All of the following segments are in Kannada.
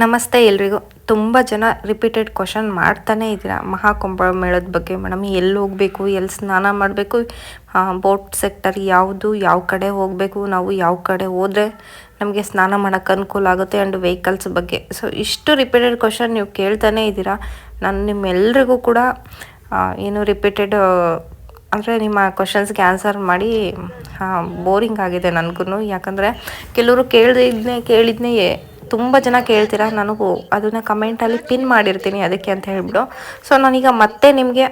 ನಮಸ್ತೆ ಎಲ್ರಿಗೂ. ತುಂಬ ಜನ ರಿಪೀಟೆಡ್ ಕ್ವಶನ್ ಮಾಡ್ತಾನೆ ಇದ್ದೀರಾ? ಮಹಾಕುಂಭ ಮೇಳದ ಬಗ್ಗೆ ಮೇಡಮ್. ಎಲ್ಲಿ ಹೋಗಬೇಕು? ಎಲ್ಲಿ ಸ್ನಾನ ಮಾಡಬೇಕು? ಬೋಟ್ ಸೆಕ್ಟರ್ ಯಾವುದು? ಯಾವ ಕಡೆ ಹೋಗಬೇಕು? ನಾವು ಯಾವ ಕಡೆ ಹೋದರೆ ನಮಗೆ ಸ್ನಾನ ಮಾಡೋಕ್ಕೆ ಅನುಕೂಲ ಆಗುತ್ತೆ ಆ್ಯಂಡ್ ವೆಹಿಕಲ್ಸ್ ಬಗ್ಗೆ. ಸೊ ಇಷ್ಟು ರಿಪೀಟೆಡ್ ಕ್ವಶನ್ ನೀವು ಕೇಳ್ತಾನೆ ಇದ್ದೀರಾ? ನಾನು ನಿಮ್ಮೆಲ್ರಿಗೂ ಕೂಡ ಏನು ರಿಪೀಟೆಡ್ ಅಂದರೆ ನಿಮ್ಮ ಕ್ವಶನ್ಸ್ಗೆ ಆನ್ಸರ್ ಮಾಡಿ ಬೋರಿಂಗ್ ಆಗಿದೆ ನನಗೂ ಯಾಕಂದರೆ ಕೆಲವರು ಕೇಳಿದ್ನೇ ಕೇಳಿದ್ನೇ ತುಂಬ ಜನ ಕೇಳ್ತೀರಾ, ನಾನು ಅದನ್ನು ಕಮೆಂಟಲ್ಲಿ ಪಿನ್ ಮಾಡಿರ್ತೀನಿ, ಅದಕ್ಕೆ ಅಂತ ಹೇಳ್ಬಿಟ್ಟು ಸೊ ನಾನೀಗ ಮತ್ತೆ ನಿಮಗೆ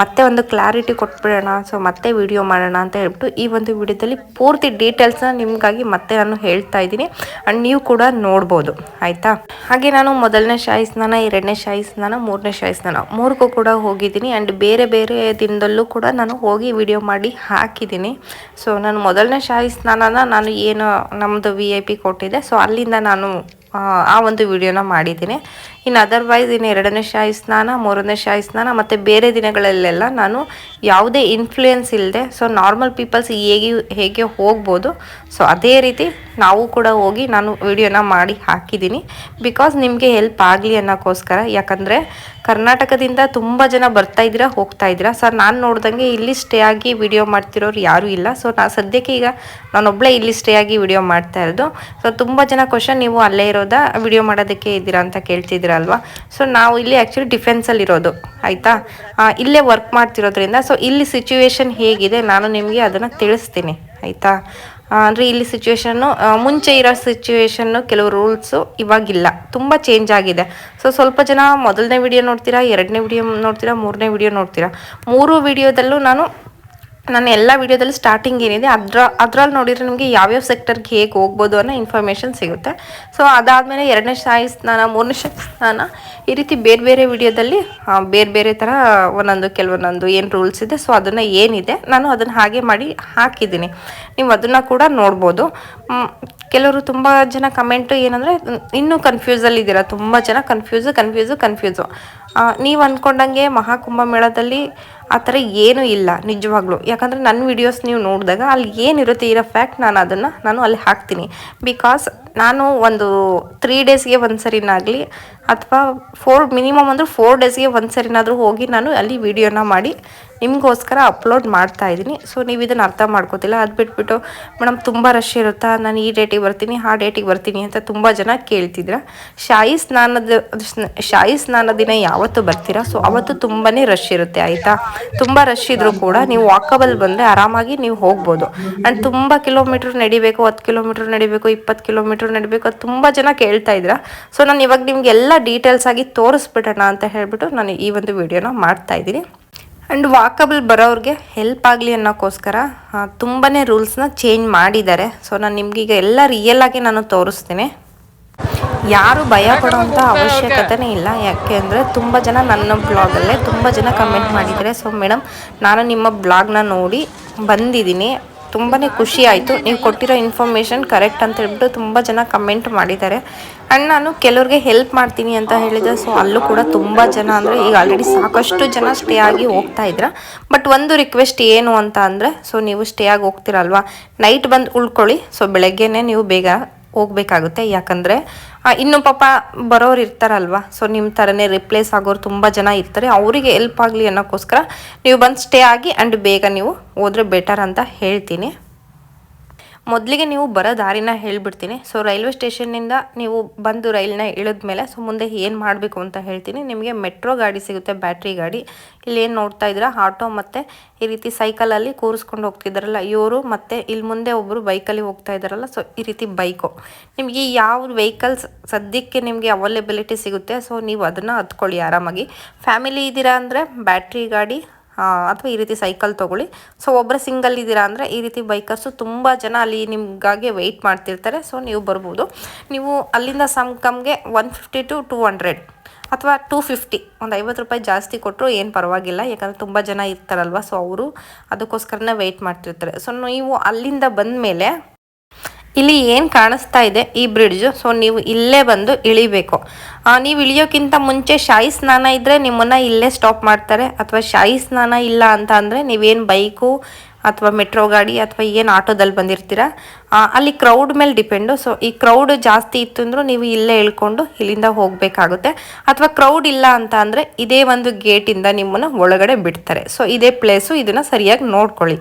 ಮತ್ತೆ ಒಂದು ಕ್ಲಾರಿಟಿ ಕೊಟ್ಬಿಡೋಣ ಸೊ ಮತ್ತೆ ವಿಡಿಯೋ ಮಾಡೋಣ ಅಂತ ಹೇಳ್ಬಿಟ್ಟು ಈ ಒಂದು ವಿಡಿಯೋದಲ್ಲಿ ಪೂರ್ತಿ ಡೀಟೇಲ್ಸ್ನ ನಿಮಗಾಗಿ ಮತ್ತೆ ನಾನು ಹೇಳ್ತಾ ಇದ್ದೀನಿ. ಆ್ಯಂಡ್ ನೀವು ಕೂಡ ನೋಡ್ಬೋದು, ಆಯಿತಾ? ಹಾಗೆ ನಾನು ಮೊದಲನೇ ಶಾಹಿ ಸ್ನಾನ ಎರಡನೇ ಶಾಹಿ ಸ್ನಾನ ಮೂರನೇ ಶಾಹಿ ಸ್ನಾನ ಮೂರಿಗೂ ಕೂಡ ಹೋಗಿದ್ದೀನಿ. ಆ್ಯಂಡ್ ಬೇರೆ ಬೇರೆ ದಿನದಲ್ಲೂ ಕೂಡ ನಾನು ಹೋಗಿ ವಿಡಿಯೋ ಮಾಡಿ ಹಾಕಿದ್ದೀನಿ. ಸೊ ನಾನು ಮೊದಲನೇ ಶಾಹಿ ಸ್ನಾನನ ನಾನು ಏನು ನಮ್ಮದು ವಿ ಐ ಪಿ ಕೊಟ್ಟಿದ್ದೆ. ಸೊ ಅಲ್ಲಿಂದ ನಾನು ಆ, ಒಂದು ವಿಡಿಯೋನ ಮಾಡಿದ್ದೀನಿ. ಇನ್ನು ಅದರ್ವೈಸ್ ಇನ್ನು ಎರಡನೇ ಶಾಯಿ ಸ್ನಾನ ಮೂರನೇ ಶಾಯಿ ಸ್ನಾನ ಮತ್ತು ಬೇರೆ ದಿನಗಳಲ್ಲೆಲ್ಲ ನಾನು ಯಾವುದೇ ಇನ್ಫ್ಲೂಯೆನ್ಸ್ ಇಲ್ಲದೆ ಸೊ ನಾರ್ಮಲ್ ಪೀಪಲ್ಸ್ ಹೇಗೆ ಹೇಗೆ ಹೋಗ್ಬೋದು ಸೊ ಅದೇ ರೀತಿ ನಾವು ಕೂಡ ಹೋಗಿ ನಾನು ವಿಡಿಯೋನ ಮಾಡಿ ಹಾಕಿದ್ದೀನಿ. ಬಿಕಾಸ್ ನಿಮಗೆ ಹೆಲ್ಪ್ ಆಗಲಿ ಅನ್ನೋಕ್ಕೋಸ್ಕರ ಯಾಕಂದರೆ ಕರ್ನಾಟಕದಿಂದ ತುಂಬ ಜನ ಬರ್ತಾ ಇದ್ದೀರಾ, ಹೋಗ್ತಾ ಇದ್ದೀರಾ? ಸರ್ ನಾನು ನೋಡ್ದಂಗೆ ಇಲ್ಲಿ ಸ್ಟೇ ಆಗಿ ವಿಡಿಯೋ ಮಾಡ್ತಿರೋರು ಯಾರೂ ಇಲ್ಲ. ಸೊ ನಾ ಸದ್ಯಕ್ಕೆ ಈಗ ನಾನೊಬ್ಬಳೇ ಇಲ್ಲಿ ಸ್ಟೇ ಆಗಿ ವಿಡಿಯೋ ಮಾಡ್ತಾ ಇರೋದು. ಸೊ ತುಂಬ ಜನ ಕ್ವಶನ್ ನೀವು ಅಲ್ಲೇ ಇರೋದಾ ವಿಡಿಯೋ ಮಾಡೋದಕ್ಕೆ ಇದ್ದೀರಾ ಅಂತ ಕೇಳ್ತಿದ್ದೀರಲ್ವಾ? ಸೊ ನಾವು ಇಲ್ಲಿ ಆ್ಯಕ್ಚುಲಿ ಡಿಫೆನ್ಸಲ್ಲಿ ಇರೋದು. ಆಯಿತಾ? ಇಲ್ಲೇ ವರ್ಕ್ ಮಾಡ್ತಿರೋದ್ರಿಂದ. ಸೊ ಇಲ್ಲಿ ಸಿಚುವೇಶನ್ ಹೇಗಿದೆ, ನಾನು ನಿಮಗೆ ಅದನ್ನು ತಿಳಿಸ್ತೀನಿ. ಆಯಿತಾ? ಅಂದರೆ ಇಲ್ಲಿ ಸಿಚುವೇಶನ್ನು ಮುಂಚೆ ಇರೋ ಸಿಚುವೇಶನ್ನು ಕೆಲವು ರೂಲ್ಸು ಇವಾಗಿಲ್ಲ. ತುಂಬ ಚೇಂಜ್ ಆಗಿದೆ. ಸೊ ಸ್ವಲ್ಪ ಜನ ಮೊದಲನೇ ವಿಡಿಯೋ ನೋಡ್ತೀರಾ, ಎರಡನೇ ವಿಡಿಯೋ ನೋಡ್ತೀರಾ, ಮೂರನೇ ವಿಡಿಯೋ ನೋಡ್ತೀರಾ? ಮೂರು ವಿಡಿಯೋದಲ್ಲೂ ನಾನು ನಾನು ಎಲ್ಲ ವಿಡಿಯೋದಲ್ಲಿ ಸ್ಟಾರ್ಟಿಂಗ್ ಏನಿದೆ, ಅದ್ರ ಅದ್ರಲ್ಲಿ ನೋಡಿದರೆ ನಿಮಗೆ ಯಾವ್ಯಾವ ಸೆಕ್ಟರ್ಗೆ ಹೇಗೆ ಹೋಗ್ಬೋದು ಅನ್ನೋ ಇನ್ಫಾರ್ಮೇಷನ್ ಸಿಗುತ್ತೆ. ಸೊ ಅದಾದಮೇಲೆ ಎರಡನೇ ಶಾಹಿ ಸ್ನಾನ, ಮೂರನೇ ಶಾಹಿ ಸ್ನಾನ, ಈ ರೀತಿ ಬೇರೆ ಬೇರೆ ವಿಡಿಯೋದಲ್ಲಿ ಬೇರೆ ಬೇರೆ ಥರ ಒಂದೊಂದು, ಕೆಲವೊಂದೊಂದು ಏನು ರೂಲ್ಸ್ ಇದೆ ಸೊ ಅದನ್ನು ಏನಿದೆ, ನಾನು ಅದನ್ನು ಹಾಗೆ ಮಾಡಿ ಹಾಕಿದ್ದೀನಿ. ನೀವು ಅದನ್ನು ಕೂಡ ನೋಡ್ಬೋದು. ಕೆಲವರು ತುಂಬ ಜನ ಕಮೆಂಟು ಏನಂದರೆ, ಇನ್ನೂ ಕನ್ಫ್ಯೂಸಲ್ಲಿ ಇದ್ದೀರಾ? ತುಂಬ ಜನ ಕನ್ಫ್ಯೂಸು ಕನ್ಫ್ಯೂಸು ಕನ್ಫ್ಯೂಸು ನೀವು ಅಂದ್ಕೊಂಡಂಗೆ ಮಹಾಕುಂಭ ಮೇಳದಲ್ಲಿ ಆ ಥರ ಏನೂ ಇಲ್ಲ, ನಿಜವಾಗ್ಲೂ. ಯಾಕಂದರೆ ನನ್ನ ವಿಡಿಯೋಸ್ ನೀವು ನೋಡಿದಾಗ ಅಲ್ಲಿ ಏನಿರುತ್ತೆ ಇರೋ ಫ್ಯಾಕ್ಟ್ ನಾನು ಅದನ್ನು ನಾನು ಅಲ್ಲಿ ಹಾಕ್ತೀನಿ. ಬಿಕಾಸ್ ನಾನು ಒಂದು ತ್ರೀ ಡೇಸ್ಗೆ ಒಂದು ಸರಿನಾಗಲಿ ಅಥವಾ ಫೋರ್ ಮಿನಿಮಮ್ ಅಂದ್ರೆ ಫೋರ್ ಡೇಸ್ಗೆ ಒಂದು ಸರಿನಾದರೂ ಹೋಗಿ ನಾನು ಅಲ್ಲಿ ವೀಡಿಯೋನ ಮಾಡಿ ನಿಮಗೋಸ್ಕರ ಅಪ್ಲೋಡ್ ಮಾಡ್ತಾ ಇದ್ದೀನಿ. ಸೊ ನೀವು ಇದನ್ನು ಅರ್ಥ ಮಾಡ್ಕೋತಿಲ್ಲ. ಅದು ಬಿಟ್ಬಿಟ್ಟು, ಮೇಡಮ್, ತುಂಬ ರಶ್ ಇರುತ್ತಾ? ನಾನು ಈ ಡೇಟಿಗೆ ಬರ್ತೀನಿ, ಆ ಡೇಟಿಗೆ ಬರ್ತೀನಿ ಅಂತ ತುಂಬ ಜನ ಕೇಳ್ತಿದ್ರ. ಶಾಹಿ ಸ್ನಾನದ ಶಾಯಿ ಸ್ನಾನ ದಿನ ಯಾವತ್ತು ಬರ್ತೀರಾ? ಸೊ ಅವತ್ತು ತುಂಬಾ ರಶ್ ಇರುತ್ತೆ, ಆಯಿತಾ? ತುಂಬ ರಶ್ ಇದ್ರೂ ಕೂಡ ನೀವು ವಾಕಬಲ್ ಬಂದರೆ ಆರಾಮಾಗಿ ನೀವು ಹೋಗ್ಬೋದು. ಆ್ಯಂಡ್ ತುಂಬ ಕಿಲೋಮೀಟ್ರ್ ನಡಿಬೇಕು, ಹತ್ತು ಕಿಲೋಮೀಟ್ರ್ ನಡಿಬೇಕು, ಇಪ್ಪತ್ತು ಕಿಲೋಮೀಟ್ರ್ ನಡಿಬೇಕು ಅದು ತುಂಬ ಜನ ಕೇಳ್ತಾ ಇದ್ರ. ಸೊ ನಾನು ಇವಾಗ ನಿಮ್ಗೆ ಎಲ್ಲ ಡೀಟೇಲ್ಸ್ ಆಗಿ ತೋರಿಸ್ಬಿಡೋಣ ಅಂತ ಹೇಳ್ಬಿಟ್ಟು ನಾನು ಈ ಒಂದು ವಿಡಿಯೋನ ಮಾಡ್ತಾ ಇದ್ದೀನಿ. ಆ್ಯಂಡ್ ವಾಕಬಲ್ ಬರೋರಿಗೆ ಹೆಲ್ಪ್ ಆಗಲಿ ಅನ್ನೋಕ್ಕೋಸ್ಕರ ತುಂಬಾ ರೂಲ್ಸ್ನ ಚೇಂಜ್ ಮಾಡಿದ್ದಾರೆ. ಸೊ ನಾನು ನಿಮ್ಗೆ ಈಗ ಎಲ್ಲ ರಿಯಲ್ ಆಗಿ ನಾನು ತೋರಿಸ್ತೀನಿ. ಯಾರು ಭಯ ಪಡುವಂಥ ಅವಶ್ಯಕತೆನೇ ಇಲ್ಲ. ಯಾಕೆ ಅಂದ್ರೆ ತುಂಬ ಜನ ನನ್ನ ಬ್ಲಾಗಲ್ಲೇ ತುಂಬ ಜನ ಕಮೆಂಟ್ ಮಾಡಿದ್ದಾರೆ. ಸೊ ಮೇಡಮ್ ನಾನು ನಿಮ್ಮ ಬ್ಲಾಗ್ನ ನೋಡಿ ಬಂದಿದ್ದೀನಿ. ತುಂಬಾ ಖುಷಿ ಆಯಿತು. ನೀವು ಕೊಟ್ಟಿರೋ ಇನ್ಫಾರ್ಮೇಷನ್ ಕರೆಕ್ಟ್ ಅಂತ ಹೇಳ್ಬಿಟ್ಟು ತುಂಬ ಜನ ಕಮೆಂಟ್ ಮಾಡಿದ್ದಾರೆ. ಆ್ಯಂಡ್ ನಾನು ಕೆಲವ್ರಿಗೆ ಹೆಲ್ಪ್ ಮಾಡ್ತೀನಿ ಅಂತ ಹೇಳಿದೆ. ಸೊ ಅಲ್ಲೂ ಕೂಡ ತುಂಬ ಜನ ಅಂದರೆ ಈಗ ಆಲ್ರೆಡಿ ಸಾಕಷ್ಟು ಜನ ಸ್ಟೇ ಆಗಿ ಹೋಗ್ತಾ ಇದ್ರ. ಬಟ್ ಒಂದು ರಿಕ್ವೆಸ್ಟ್ ಏನು ಅಂತ ಅಂದರೆ ಸೊ ನೀವು ಸ್ಟೇ ಆಗಿ ಹೋಗ್ತಿರಲ್ವಾ? ನೈಟ್ ಬಂದು ಉಳ್ಕೊಳ್ಳಿ. ಸೊ ಬೆಳಗ್ಗೆನೇ ನೀವು ಬೇಗ ಹೋಗ್ಬೇಕಾಗುತ್ತೆ. ಯಾಕಂದರೆ ಇನ್ನು ಪಾಪ ಬರೋರು ಇರ್ತಾರಲ್ವಾ? ಸೊ ನಿಮ್ಮ ಥರನೇ ರಿಪ್ಲೇಸ್ ಆಗೋರು ತುಂಬ ಜನ ಇರ್ತಾರೆ. ಅವರಿಗೆ ಹೆಲ್ಪ್ ಆಗಲಿ ಅನ್ನೋಕ್ಕೋಸ್ಕರ ನೀವು ಬಂದು ಸ್ಟೇ ಆಗಿ ಆ್ಯಂಡ್ ಬೇಗ ನೀವು ಹೋದ್ರೆ ಬೆಟರ್ ಅಂತ ಹೇಳ್ತೀನಿ. ಮೊದಲಿಗೆ ನೀವು ಬರೋ ದಾರಿನ ಹೇಳಿಬಿಡ್ತೀನಿ. ಸೊ ರೈಲ್ವೆ ಸ್ಟೇಷನ್ನಿಂದ ನೀವು ಬಂದು ರೈಲ್ನ ಇಳಿದ್ಮೇಲೆ ಸೊ ಮುಂದೆ ಏನು ಮಾಡಬೇಕು ಅಂತ ಹೇಳ್ತೀನಿ. ನಿಮಗೆ ಮೆಟ್ರೋ ಗಾಡಿ ಸಿಗುತ್ತೆ, ಬ್ಯಾಟ್ರಿ ಗಾಡಿ. ಇಲ್ಲಿ ಏನು ನೋಡ್ತಾ ಇದ್ದೀರಾ? ಆಟೋ ಮತ್ತು ಈ ರೀತಿ ಸೈಕಲಲ್ಲಿ ಕೂರಿಸ್ಕೊಂಡು ಹೋಗ್ತಿದ್ದಾರಲ್ಲ ಇವರು ಮತ್ತು ಇಲ್ಲಿ ಮುಂದೆ ಒಬ್ಬರು ಬೈಕಲ್ಲಿ ಹೋಗ್ತಾ ಇದ್ದಾರಲ್ಲ ಸೊ ಈ ರೀತಿ ಬೈಕು ನಿಮಗೆ ಯಾವ ವೆಹಿಕಲ್ಸ್ ಸದ್ಯಕ್ಕೆ ನಿಮಗೆ ಅವೈಲೇಬಿಲಿಟಿ ಸಿಗುತ್ತೆ ಸೊ ನೀವು ಅದನ್ನು ಹತ್ಕೊಳ್ಳಿ ಆರಾಮಾಗಿ. ಫ್ಯಾಮಿಲಿ ಇದ್ದೀರಾ ಅಂದರೆ ಬ್ಯಾಟ್ರಿ ಗಾಡಿ ಅಥವಾ ಈ ರೀತಿ ಸೈಕಲ್ ತೊಗೊಳ್ಳಿ. ಸೊ ಒಬ್ಬರು ಸಿಂಗಲ್ ಇದ್ದೀರಾ ಅಂದರೆ ಈ ರೀತಿ ಬೈಕರ್ಸು ತುಂಬ ಜನ ಅಲ್ಲಿ ನಿಮಗಾಗಿ ವೆಯ್ಟ್ ಮಾಡ್ತಿರ್ತಾರೆ. ಸೊ ನೀವು ಬರ್ಬೋದು. ನೀವು ಅಲ್ಲಿಂದ ಸಂಕಮ್ಗೆ one fifty to two hundred ಅಥವಾ ಟೂ ಫಿಫ್ಟಿ ಒಂದು ಐವತ್ತು ರೂಪಾಯಿ ಜಾಸ್ತಿ ಕೊಟ್ಟರು ಏನು ಪರವಾಗಿಲ್ಲ. ಯಾಕಂದರೆ ತುಂಬ ಜನ ಇರ್ತಾರಲ್ವ. ಸೊ ಅವರು ಅದಕ್ಕೋಸ್ಕರನೇ ವೆಯ್ಟ್ ಮಾಡ್ತಿರ್ತಾರೆ. ಸೊ ನೀವು ಅಲ್ಲಿಂದ ಬಂದ ಮೇಲೆ ಇಲ್ಲಿ ಏನು ಕಾಣಿಸ್ತಾ ಇದೆ ಈ ಬ್ರಿಡ್ಜು? ಸೊ ನೀವು ಇಲ್ಲೇ ಬಂದು ಇಳಿಬೇಕು. ನೀವು ಇಳಿಯೋಕ್ಕಿಂತ ಮುಂಚೆ ಶಾಹಿ ಸ್ನಾನ ಇದ್ದರೆ ನಿಮ್ಮನ್ನು ಇಲ್ಲೇ ಸ್ಟಾಪ್ ಮಾಡ್ತಾರೆ. ಅಥವಾ ಶಾಹಿ ಸ್ನಾನ ಇಲ್ಲ ಅಂತ ಅಂದರೆ ನೀವೇನು ಬೈಕು ಅಥವಾ ಮೆಟ್ರೋ ಗಾಡಿ ಅಥವಾ ಏನು ಆಟೋದಲ್ಲಿ ಬಂದಿರ್ತೀರಾ? ಅಲ್ಲಿ ಕ್ರೌಡ್ ಮೇಲೆ ಡಿಪೆಂಡು ಸೊ ಈ ಕ್ರೌಡ್ ಜಾಸ್ತಿ ಇತ್ತು ಅಂದ್ರೂ ನೀವು ಇಲ್ಲೇ ಇಳ್ಕೊಂಡು ಇಲ್ಲಿಂದ ಹೋಗಬೇಕಾಗುತ್ತೆ. ಅಥವಾ ಕ್ರೌಡ್ ಇಲ್ಲ ಅಂತ ಅಂದರೆ ಇದೇ ಒಂದು ಗೇಟಿಂದ ನಿಮ್ಮನ್ನು ಒಳಗಡೆ ಬಿಡ್ತಾರೆ. ಸೊ ಇದೇ ಪ್ಲೇಸು ಇದನ್ನು ಸರಿಯಾಗಿ ನೋಡ್ಕೊಳ್ಳಿ.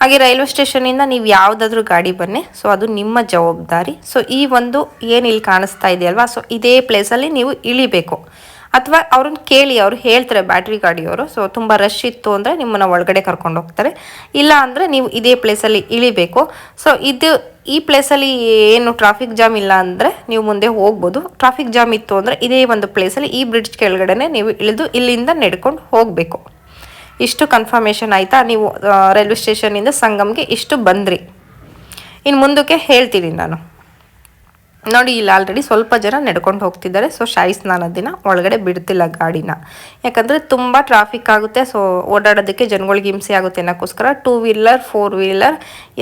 ಹಾಗೆ ರೈಲ್ವೆ ಸ್ಟೇಷನಿಂದ ನೀವು ಯಾವುದಾದ್ರೂ ಗಾಡಿ ಬನ್ನಿ. ಸೊ ಅದು ನಿಮ್ಮ ಜವಾಬ್ದಾರಿ. ಸೊ ಈ ಒಂದು ಏನು ಇಲ್ಲಿ ಕಾಣಿಸ್ತಾ ಇದೆಯಲ್ವಾ? ಸೊ ಇದೇ ಪ್ಲೇಸಲ್ಲಿ ನೀವು ಇಳಿಬೇಕು. ಅಥವಾ ಅವ್ರನ್ನ ಕೇಳಿ, ಅವರು ಹೇಳ್ತಾರೆ ಬ್ಯಾಟ್ರಿ ಗಾಡಿಯವರು. ಸೊ ತುಂಬ ರಶ್ ಇತ್ತು ಅಂದರೆ ನಿಮ್ಮನ್ನು ಒಳಗಡೆ ಕರ್ಕೊಂಡು ಹೋಗ್ತಾರೆ. ಇಲ್ಲ ಅಂದರೆ ನೀವು ಇದೇ ಪ್ಲೇಸಲ್ಲಿ ಇಳಿಬೇಕು. ಸೊ ಇದು ಈ ಪ್ಲೇಸಲ್ಲಿ ಏನು ಟ್ರಾಫಿಕ್ ಜಾಮ್ ಇಲ್ಲ ಅಂದರೆ ನೀವು ಮುಂದೆ ಹೋಗ್ಬೋದು. ಟ್ರಾಫಿಕ್ ಜಾಮ್ ಇತ್ತು ಅಂದರೆ ಇದೇ ಒಂದು ಪ್ಲೇಸಲ್ಲಿ ಈ ಬ್ರಿಡ್ಜ್ ಕೆಳಗಡೆ ನೀವು ಇಳಿದು ಇಲ್ಲಿಂದ ನಡ್ಕೊಂಡು ಹೋಗಬೇಕು. ಇಷ್ಟು ಕನ್ಫರ್ಮೇಷನ್ ಆಯಿತಾ? ನೀವು ರೈಲ್ವೆ ಸ್ಟೇಷನಿಂದ ಸಂಗಮ್ಗೆ ಇಷ್ಟು ಬಂದ್ರಿ. ಇನ್ನು ಮುಂದಕ್ಕೆ ಹೇಳ್ತೀನಿ ನಾನು. ನೋಡಿ, ಇಲ್ಲಿ ಆಲ್ರೆಡಿ ಸ್ವಲ್ಪ ಜನ ನಡ್ಕೊಂಡು ಹೋಗ್ತಿದ್ದಾರೆ. ಸೊ ಶಾಯಿ ಸ್ನಾನದ ದಿನ ಒಳಗಡೆ ಬಿಡ್ತಿಲ್ಲ ಗಾಡಿನ. ಯಾಕಂದರೆ ತುಂಬ ಟ್ರಾಫಿಕ್ ಆಗುತ್ತೆ. ಸೊ ಓಡಾಡೋದಕ್ಕೆ ಜನಗಳಿಗೆ ಹಿಂಸೆ ಆಗುತ್ತೆ ಅನ್ನೋಕ್ಕೋಸ್ಕರ ಟೂ ವೀಲರ್ ಫೋರ್ ವೀಲರ್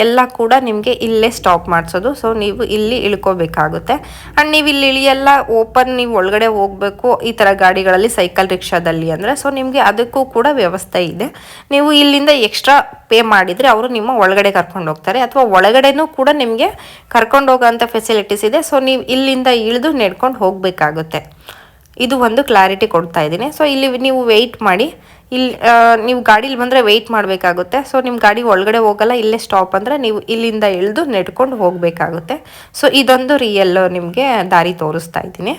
ಎಲ್ಲ ಕೂಡ ನಿಮಗೆ ಇಲ್ಲೇ ಸ್ಟಾಪ್ ಮಾಡಿಸೋದು. ಸೊ ನೀವು ಇಲ್ಲಿ ಇಳ್ಕೋಬೇಕಾಗುತ್ತೆ. ಆ್ಯಂಡ್ ನೀವು ಇಲ್ಲಿ ಇಳಿಯೆಲ್ಲ ಓಪನ್ ನೀವು ಒಳಗಡೆ ಹೋಗಬೇಕು ಈ ಥರ ಗಾಡಿಗಳಲ್ಲಿ ಸೈಕಲ್ ರಿಕ್ಷಾದಲ್ಲಿ ಅಂದರೆ. ಸೊ ನಿಮಗೆ ಅದಕ್ಕೂ ಕೂಡ ವ್ಯವಸ್ಥೆ ಇದೆ. ನೀವು ಇಲ್ಲಿಂದ ಎಕ್ಸ್ಟ್ರಾ ಪೇ ಮಾಡಿದರೆ ಅವರು ನಿಮ್ಮ ಒಳಗಡೆ ಕರ್ಕೊಂಡು ಹೋಗ್ತಾರೆ. ಅಥವಾ ಒಳಗಡೆನೂ ಕೂಡ ನಿಮಗೆ ಕರ್ಕೊಂಡು ಹೋಗೋಂಥ ಫೆಸಿಲಿಟೀಸ್ ಇದೆ. ಸೊ ನೀವು ಇಲ್ಲಿಂದ ಇಳಿದು ನೆಡ್ಕೊಂಡು ಹೋಗಬೇಕಾಗುತ್ತೆ. ಇದು ಒಂದು ಕ್ಲಾರಿಟಿ ಕೊಡ್ತಾ ಇದ್ದೀನಿ. ಸೊ ಇಲ್ಲಿ ನೀವು ವೆಯ್ಟ್ ಮಾಡಿ. ಇಲ್ಲಿ ನೀವು ಗಾಡೀಲಿ ಬಂದರೆ ವೆಯ್ಟ್ ಮಾಡಬೇಕಾಗುತ್ತೆ. ಸೊ ನಿಮ್ಮ ಗಾಡಿ ಒಳಗಡೆ ಹೋಗಲ್ಲ, ಇಲ್ಲೇ ಸ್ಟಾಪ್ ಅಂದರೆ ನೀವು ಇಲ್ಲಿಂದ ಇಳಿದು ನೆಡ್ಕೊಂಡು ಹೋಗಬೇಕಾಗುತ್ತೆ. ಸೊ ಇದೊಂದು ರಿಯಲ್ ನಿಮಗೆ ದಾರಿ ತೋರಿಸ್ತಾ ಇದ್ದೀನಿ.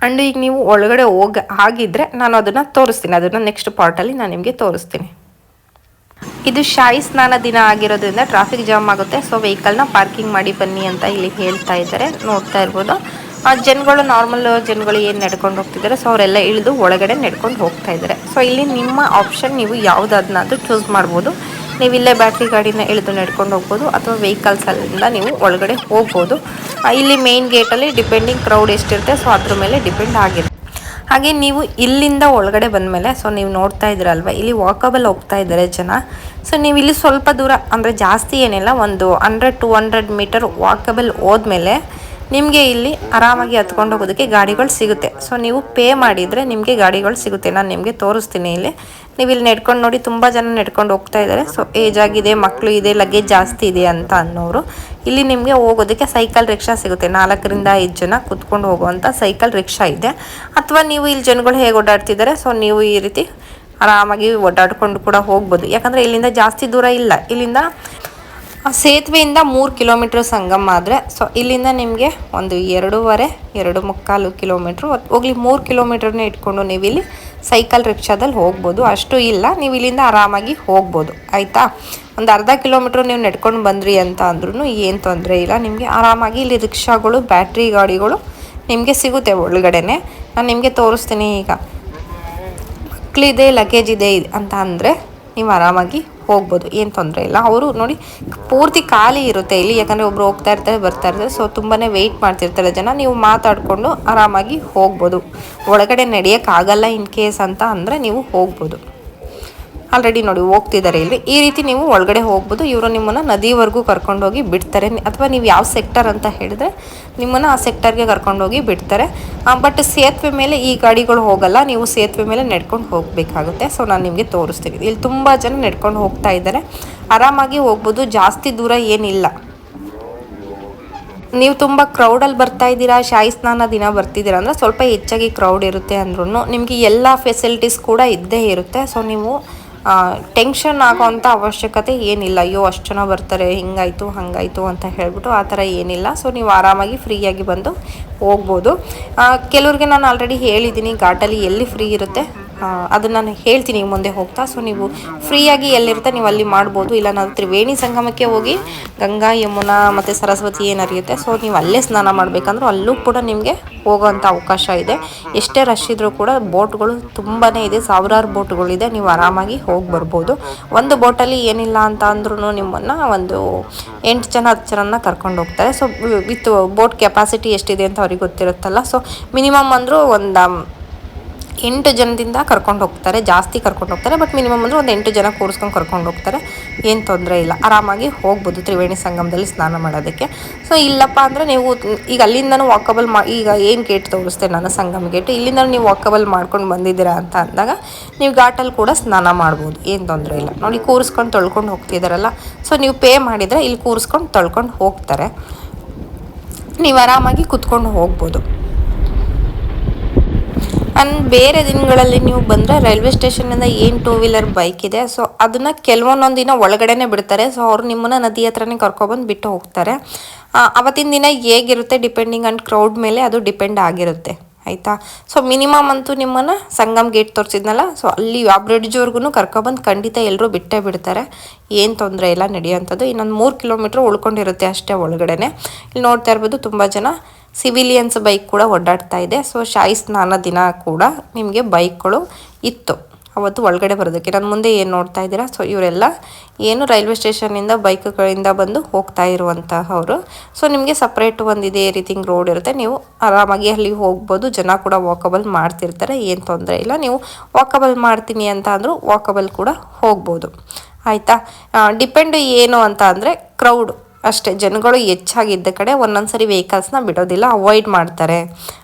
ಆ್ಯಂಡ್ ಈಗ ನೀವು ಒಳಗಡೆ ಹೋಗ ಆಗಿದ್ದರೆ ನಾನು ಅದನ್ನು ತೋರಿಸ್ತೀನಿ. ಅದನ್ನು ನೆಕ್ಸ್ಟ್ ಪಾರ್ಟಲ್ಲಿ ನಾನು ನಿಮಗೆ ತೋರಿಸ್ತೀನಿ. ಇದು ಶಾಯಿ ಸ್ನಾನ ದಿನ ಆಗಿರೋದ್ರಿಂದ ಟ್ರಾಫಿಕ್ ಜಾಮ್ ಆಗುತ್ತೆ. ಸೊ ವೆಹಿಕಲ್ನ ಪಾರ್ಕಿಂಗ್ ಮಾಡಿ ಬನ್ನಿ ಅಂತ ಇಲ್ಲಿ ಹೇಳ್ತಾ ಇದ್ದಾರೆ. ನೋಡ್ತಾ ಇರ್ಬೋದು. ಆ, ಜನಗಳು ನಾರ್ಮಲ್ ಜನಗಳು ಏನು ನಡ್ಕೊಂಡು ಹೋಗ್ತಿದ್ದಾರೆ. ಸೊ ಅವರೆಲ್ಲ ಇಳಿದು ಒಳಗಡೆ ನಡ್ಕೊಂಡು ಹೋಗ್ತಾ ಇದ್ದಾರೆ. ಸೊ ಇಲ್ಲಿ ನಿಮ್ಮ ಆಪ್ಷನ್ ನೀವು ಯಾವುದಾದ್ನಾದ್ರೂ ಚೂಸ್ ಮಾಡ್ಬೋದು. ನೀವು ಇಲ್ಲೇ ಬ್ಯಾಟ್ರಿ ಗಾಡಿನ ಇಳಿದು ನಡ್ಕೊಂಡು ಹೋಗ್ಬೋದು ಅಥವಾ ವೆಹಿಕಲ್ಸಲ್ಲಿಂದ ನೀವು ಒಳಗಡೆ ಹೋಗ್ಬೋದು. ಇಲ್ಲಿ ಮೇನ್ ಗೇಟಲ್ಲಿ ಡಿಪೆಂಡಿಂಗ್ ಕ್ರೌಡ್ ಎಷ್ಟಿರುತ್ತೆ. ಸೊ ಅದ್ರ ಮೇಲೆ ಡಿಪೆಂಡ್ ಆಗಿರುತ್ತೆ. ಹಾಗೆ ನೀವು ಇಲ್ಲಿಂದ ಒಳಗಡೆ ಬಂದಮೇಲೆ ಸೊ ನೀವು ನೋಡ್ತಾ ಇದ್ದೀರಲ್ವ, ಇಲ್ಲಿ ವಾಕಬಲ್ ಹೋಗ್ತಾ ಇದ್ದಾರೆ ಜನ. ಸೊ ನೀವು ಇಲ್ಲಿ ಸ್ವಲ್ಪ ದೂರ, ಅಂದರೆ ಜಾಸ್ತಿ ಏನಿಲ್ಲ, ಒಂದು hundred to hundred metre walkable ಹೋದ್ಮೇಲೆ ನಿಮಗೆ ಇಲ್ಲಿ ಆರಾಮಾಗಿ ಹತ್ಕೊಂಡು ಹೋಗೋದಕ್ಕೆ ಗಾಡಿಗಳು ಸಿಗುತ್ತೆ. ಸೊ ನೀವು ಪೇ ಮಾಡಿದರೆ ನಿಮಗೆ ಗಾಡಿಗಳು ಸಿಗುತ್ತೆ. ನಾನು ನಿಮಗೆ ತೋರಿಸ್ತೀನಿ ಇಲ್ಲಿ. ನೀವು ಇಲ್ಲಿ ನೆಡ್ಕೊಂಡು ನೋಡಿ, ತುಂಬ ಜನ ನೆಡ್ಕೊಂಡು ಹೋಗ್ತಾ ಇದ್ದಾರೆ. ಸೊ ಏಜ್ ಆಗಿದೆ ಮಕ್ಕಳು ಇದೆ ಲಗೇಜ್ ಜಾಸ್ತಿ ಇದೆ ಅಂತ ಅನ್ನೋರು. ಇಲ್ಲಿ ನಿಮಗೆ ಹೋಗೋದಕ್ಕೆ ಸೈಕಲ್ ರಿಕ್ಷಾ ಸಿಗುತ್ತೆ. ನಾಲ್ಕರಿಂದ ಐದು ಜನ ಕುತ್ಕೊಂಡು ಹೋಗುವಂಥ ಸೈಕಲ್ ರಿಕ್ಷಾ ಇದೆ. ಅಥವಾ ನೀವು ಇಲ್ಲಿ ಜನಗಳು ಹೇಗೆ ಓಡಾಡ್ತಿದ್ದಾರೆ ಸೊ ನೀವು ಈ ರೀತಿ ಆರಾಮಾಗಿ ಓಡಾಡ್ಕೊಂಡು ಕೂಡ ಹೋಗ್ಬೋದು. ಯಾಕಂದರೆ ಇಲ್ಲಿಂದ ಜಾಸ್ತಿ ದೂರ ಇಲ್ಲ. ಇಲ್ಲಿಂದ ಸೇತುವೆಯಿಂದ ಮೂರು ಕಿಲೋಮೀಟ್ರ್ ಸಂಗಮ ಆದರೆ, ಸೊ ಇಲ್ಲಿಂದ ನಿಮಗೆ ಒಂದು ಎರಡೂವರೆ, ಎರಡು ಮುಕ್ಕಾಲು ಕಿಲೋಮೀಟ್ರ್ ಹೋಗ್ಲಿ ಮೂರು ಕಿಲೋಮೀಟ್ರನ್ನ ಇಟ್ಕೊಂಡು ನೀವು ಇಲ್ಲಿ ಸೈಕಲ್ ರಿಕ್ಷಾದಲ್ಲಿ ಹೋಗ್ಬೋದು. ಅಷ್ಟು ಇಲ್ಲ ನೀವು ಇಲ್ಲಿಂದ ಆರಾಮಾಗಿ ಹೋಗ್ಬೋದು. ಆಯಿತಾ? ಒಂದು ಅರ್ಧ ಕಿಲೋಮೀಟ್ರ್ ನೀವು ನಡ್ಕೊಂಡು ಬಂದ್ರಿ ಅಂತ ಅಂದ್ರೂ ಏನು ತೊಂದರೆ ಇಲ್ಲ. ನಿಮಗೆ ಆರಾಮಾಗಿ ಇಲ್ಲಿ ರಿಕ್ಷಾಗಳು, ಬ್ಯಾಟ್ರಿ ಗಾಡಿಗಳು ನಿಮಗೆ ಸಿಗುತ್ತೆ ಒಳಗಡೆನೆ. ನಾನು ನಿಮಗೆ ತೋರಿಸ್ತೀನಿ ಈಗ. ಮಕ್ಕಳಿದೆ ಲಗೇಜ್ ಇದೆ ಇದ್- ಅಂತ ಅಂದರೆ, ನೀವು ಆರಾಮಾಗಿ ಹೋಗ್ಬೋದು, ಏನು ತೊಂದರೆ ಇಲ್ಲ. ಅವರು ನೋಡಿ ಪೂರ್ತಿ ಖಾಲಿ ಇರುತ್ತೆ ಇಲ್ಲಿ, ಯಾಕಂದರೆ ಒಬ್ರು ಹೋಗ್ತಾ ಇರ್ತಾರೆ, ಬರ್ತಾ ಇರ್ತಾರೆ. ಸೊ ತುಂಬಾ ವೆಯ್ಟ್ ಮಾಡ್ತಿರ್ತಾರೆ ಜನ. ನೀವು ಮಾತಾಡಿಕೊಂಡು ಆರಾಮಾಗಿ ಹೋಗ್ಬೋದು. ಒಳಗಡೆ ನಡೆಯೋಕ್ಕಾಗಲ್ಲ ಇನ್ ಕೇಸ್ ಅಂತ ಅಂದರೆ ನೀವು ಹೋಗ್ಬೋದು. ಆಲ್ರೆಡಿ ನೋಡಿ ಹೋಗ್ತಿದ್ದಾರೆ ಇಲ್ಲಿ. ಈ ರೀತಿ ನೀವು ಒಳಗಡೆ ಹೋಗ್ಬೋದು. ಇವರು ನಿಮ್ಮನ್ನು ನದಿವರೆಗೂ ಕರ್ಕೊಂಡೋಗಿ ಬಿಡ್ತಾರೆ. ಅಥವಾ ನೀವು ಯಾವ ಸೆಕ್ಟರ್ ಅಂತ ಹೇಳಿದ್ರೆ ನಿಮ್ಮನ್ನು ಆ ಸೆಕ್ಟರ್ಗೆ ಕರ್ಕೊಂಡೋಗಿ ಬಿಡ್ತಾರೆ. ಬಟ್ ಸೇತುವೆ ಮೇಲೆ ಈ ಗಾಡಿಗಳು ಹೋಗಲ್ಲ. ನೀವು ಸೇತುವೆ ಮೇಲೆ ನಡ್ಕೊಂಡು ಹೋಗಬೇಕಾಗುತ್ತೆ. ಸೊ ನಾನು ನಿಮಗೆ ತೋರಿಸ್ತೀನಿ. ಇಲ್ಲಿ ತುಂಬ ಜನ ನಡ್ಕೊಂಡು ಹೋಗ್ತಾ ಇದ್ದಾರೆ. ಆರಾಮಾಗಿ ಹೋಗ್ಬೋದು. ಜಾಸ್ತಿ ದೂರ ಏನಿಲ್ಲ. ನೀವು ತುಂಬ ಕ್ರೌಡಲ್ಲಿ ಬರ್ತಾ ಇದ್ದೀರಾ? ಶಾಯಿ ಸ್ನಾನ ದಿನ ಬರ್ತಿದ್ದೀರಾ? ಅಂದರೆ ಸ್ವಲ್ಪ ಹೆಚ್ಚಾಗಿ ಕ್ರೌಡ್ ಇರುತ್ತೆ ಅಂದ್ರೂ ನಿಮಗೆ ಎಲ್ಲ ಫೆಸಿಲಿಟೀಸ್ ಕೂಡ ಇದ್ದೇ ಇರುತ್ತೆ. ಸೊ ನೀವು ಟೆನ್ಷನ್ ಆಗೋವಂಥ ಅವಶ್ಯಕತೆ ಏನಿಲ್ಲ. ಅಯ್ಯೋ, ಅಷ್ಟು ಜನ ಬರ್ತಾರೆ, ಹಿಂಗಾಯಿತು, ಹಾಗಾಯಿತು ಅಂತ ಹೇಳ್ಬಿಟ್ಟು ಆ ಥರ ಏನಿಲ್ಲ. ಸೊ ನೀವು ಆರಾಮಾಗಿ ಫ್ರೀಯಾಗಿ ಬಂದು ಹೋಗ್ಬೋದು. ಕೆಲವ್ರಿಗೆ ನಾನು ಆಲ್ರೆಡಿ ಹೇಳಿದ್ದೀನಿ, ಘಾಟಲ್ಲಿ ಎಲ್ಲಿ ಫ್ರೀ ಇರುತ್ತೆ? ಅದನ್ನು ನಾನು ಹೇಳ್ತೀನಿ ಮುಂದೆ ಹೋಗ್ತಾ. ಸೊ ನೀವು ಫ್ರೀಯಾಗಿ ಎಲ್ಲಿರುತ್ತೆ ನೀವು ಅಲ್ಲಿ ಮಾಡ್ಬೋದು. ಇಲ್ಲ ನಾವು ತ್ರಿವೇಣಿ ಸಂಗಮಕ್ಕೆ ಹೋಗಿ ಗಂಗಾ, ಯಮುನಾ ಮತ್ತು ಸರಸ್ವತಿ ಏನರಿಯುತ್ತೆ ಸೊ ನೀವು ಅಲ್ಲೇ ಸ್ನಾನ ಮಾಡಬೇಕಂದ್ರೂ ಅಲ್ಲೂ ಕೂಡ ನಿಮಗೆ ಹೋಗೋವಂಥ ಅವಕಾಶ ಇದೆ. ಎಷ್ಟೇ ರಶ್ ಇದ್ರೂ ಕೂಡ ಬೋಟ್ಗಳು ತುಂಬಾ ಇದೆ. ಸಾವಿರಾರು ಬೋಟ್ಗಳಿದೆ. ನೀವು ಆರಾಮಾಗಿ ಹೋಗಿ ಬರ್ಬೋದು. ಒಂದು ಬೋಟಲ್ಲಿ ಏನಿಲ್ಲ ಅಂತ ಅಂದ್ರೂ ನಿಮ್ಮನ್ನು ಒಂದು ಎಂಟು ಜನ, ಹತ್ತು ಜನನ ಕರ್ಕೊಂಡು ಹೋಗ್ತಾರೆ. ಸೊ ವಿತ್ ಬೋಟ್ ಕೆಪಾಸಿಟಿ ಎಷ್ಟಿದೆ ಅಂತ ಅವ್ರಿಗೆ ಗೊತ್ತಿರುತ್ತಲ್ಲ. ಸೊ ಮಿನಿಮಮ್ ಅಂದರೂ ಒಂದು ಎಂಟು ಜನದಿಂದ ಕರ್ಕೊಂಡು ಹೋಗ್ತಾರೆ, ಜಾಸ್ತಿ ಕರ್ಕೊಂಡು ಹೋಗ್ತಾರೆ ಬಟ್ ಮಿನಿಮಮ್ ಅಂದರೆ ಒಂದು ಎಂಟು ಜನ ಕೂರಿಸ್ಕೊಂಡು ಕರ್ಕೊಂಡು ಹೋಗ್ತಾರೆ. ಏನು ತೊಂದರೆ ಇಲ್ಲ. ಆರಾಮಾಗಿ ಹೋಗ್ಬೋದು ತ್ರಿವೇಣಿ ಸಂಗಮದಲ್ಲಿ ಸ್ನಾನ ಮಾಡೋದಕ್ಕೆ. ಸೊ ಇಲ್ಲಪ್ಪ ಅಂದರೆ ನೀವು ಈಗ ಅಲ್ಲಿಂದನೂ ವಾಕಬಲ್ ಮಾ, ಈಗ ಏನು ಗೇಟ್ ತೋರಿಸ್ತೇನೆ ನಾನು ಸಂಗಮ್ ಗೇಟ್ ಇಲ್ಲಿಂದ ನೀವು ವಾಕಬಲ್ ಮಾಡ್ಕೊಂಡು ಬಂದಿದ್ದೀರಾ ಅಂತ ಅಂದಾಗ ನೀವು ಘಾಟಲ್ಲಿ ಕೂಡ ಸ್ನಾನ ಮಾಡ್ಬೋದು. ಏನು ತೊಂದರೆ ಇಲ್ಲ. ನೋಡಿ, ಕೂರಿಸ್ಕೊಂಡು ತೊಳ್ಕೊಂಡು ಹೋಗ್ತಿದ್ದಾರಲ್ಲ ಸೊ ನೀವು ಪೇ ಮಾಡಿದರೆ ಇಲ್ಲಿ ಕೂರಿಸ್ಕೊಂಡು ತೊಳ್ಕೊಂಡು ಹೋಗ್ತಾರೆ. ನೀವು ಆರಾಮಾಗಿ ಕುತ್ಕೊಂಡು ಹೋಗ್ಬೋದು. ಆ್ಯಂಡ್ ಬೇರೆ ದಿನಗಳಲ್ಲಿ ನೀವು ಬಂದರೆ ರೈಲ್ವೆ ಸ್ಟೇಷನಿಂದ ಏನು ಟೂ ವೀಲರ್ ಬೈಕ್ ಇದೆ ಸೊ ಅದನ್ನು ಕೆಲವೊಂದೊಂದು ದಿನ ಒಳಗಡೆನೆ ಬಿಡ್ತಾರೆ. ಸೊ ಅವ್ರು ನಿಮ್ಮನ್ನು ನದಿ ಹತ್ರನೇ ಕರ್ಕೊಬಂದು ಬಿಟ್ಟು ಹೋಗ್ತಾರೆ. ಅವತ್ತಿನ ದಿನ ಹೇಗಿರುತ್ತೆ ಡಿಪೆಂಡಿಂಗ್ ಆನ್ ಕ್ರೌಡ್ ಮೇಲೆ ಅದು ಡಿಪೆಂಡ್ ಆಗಿರುತ್ತೆ. ಆಯಿತಾ? ಸೊ ಮಿನಿಮಮ್ ಅಂತೂ ನಿಮ್ಮನ್ನು ಸಂಗಮ್ ಗೇಟ್ ತೋರಿಸಿದ್ನಲ್ಲ ಸೊ ಅಲ್ಲಿ ಆ ಬ್ರಿಡ್ಜ್ವರೆಗೂ ಕರ್ಕೊಬಂದು ಖಂಡಿತ ಎಲ್ಲರೂ ಬಿಟ್ಟೇ ಬಿಡ್ತಾರೆ. ಏನು ತೊಂದರೆ ಇಲ್ಲ ನಡೆಯೋಂಥದ್ದು ಇನ್ನೊಂದು ಮೂರು ಕಿಲೋಮೀಟ್ರ್ ಉಳ್ಕೊಂಡಿರುತ್ತೆ ಅಷ್ಟೇ ಒಳಗಡೆ ಇಲ್ಲಿ ನೋಡ್ತಾ ಇರ್ಬೋದು ತುಂಬ ಜನ ಸಿವಿಲಿಯನ್ಸ್ ಬೈಕ್ ಕೂಡ ಓಡಾಡ್ತಾ ಇದೆ. ಸೊ ಶಾಯಿ ಸ್ನಾನ ದಿನ ಕೂಡ ನಿಮಗೆ ಬೈಕ್ಗಳು ಇತ್ತು. ಅವತ್ತು ಒಳಗಡೆ ಬರೋದಕ್ಕೆ. ನಾನು ಮುಂದೆ ಏನು ನೋಡ್ತಾ ಇದ್ದೀರಾ? ಸೊ ಇವರೆಲ್ಲ ಏನು ರೈಲ್ವೆ ಸ್ಟೇಷನ್ನಿಂದ ಬೈಕ್ಗಳಿಂದ ಬಂದು ಹೋಗ್ತಾ ಇರುವಂತಹವರು. ಸೊ ನಿಮಗೆ ಸಪ್ರೇಟ್ ಒಂದು ಇದೇ ರೀತಿ ರೋಡ್ ಇರುತ್ತೆ. ನೀವು ಆರಾಮಾಗಿ ಅಲ್ಲಿ ಹೋಗ್ಬೋದು. ಜನ ಕೂಡ ವಾಕಬಲ್ ಮಾಡ್ತಿರ್ತಾರೆ. ಏನು ತೊಂದರೆ ಇಲ್ಲ. ನೀವು ವಾಕಬಲ್ ಮಾಡ್ತೀನಿ ಅಂತ ಅಂದರೂ ವಾಕಬಲ್ ಕೂಡ ಹೋಗ್ಬೋದು. ಆಯಿತಾ? ಡಿಪೆಂಡ್ ಏನು ಅಂತ ಅಂದರೆ ಕ್ರೌಡ್ ಅಷ್ಟೇ, ಜನಗಳು ಹೆಚ್ಚಾಗಿದ್ದ ಕಡೆ ಒಂದೊಂದ್ಸರಿ ವೆಹಿಕಲ್ಸ್ನ ಬಿಡೋದಿಲ್ಲ ಅವಾಯ್ಡ್ ಮಾಡ್ತಾರೆ.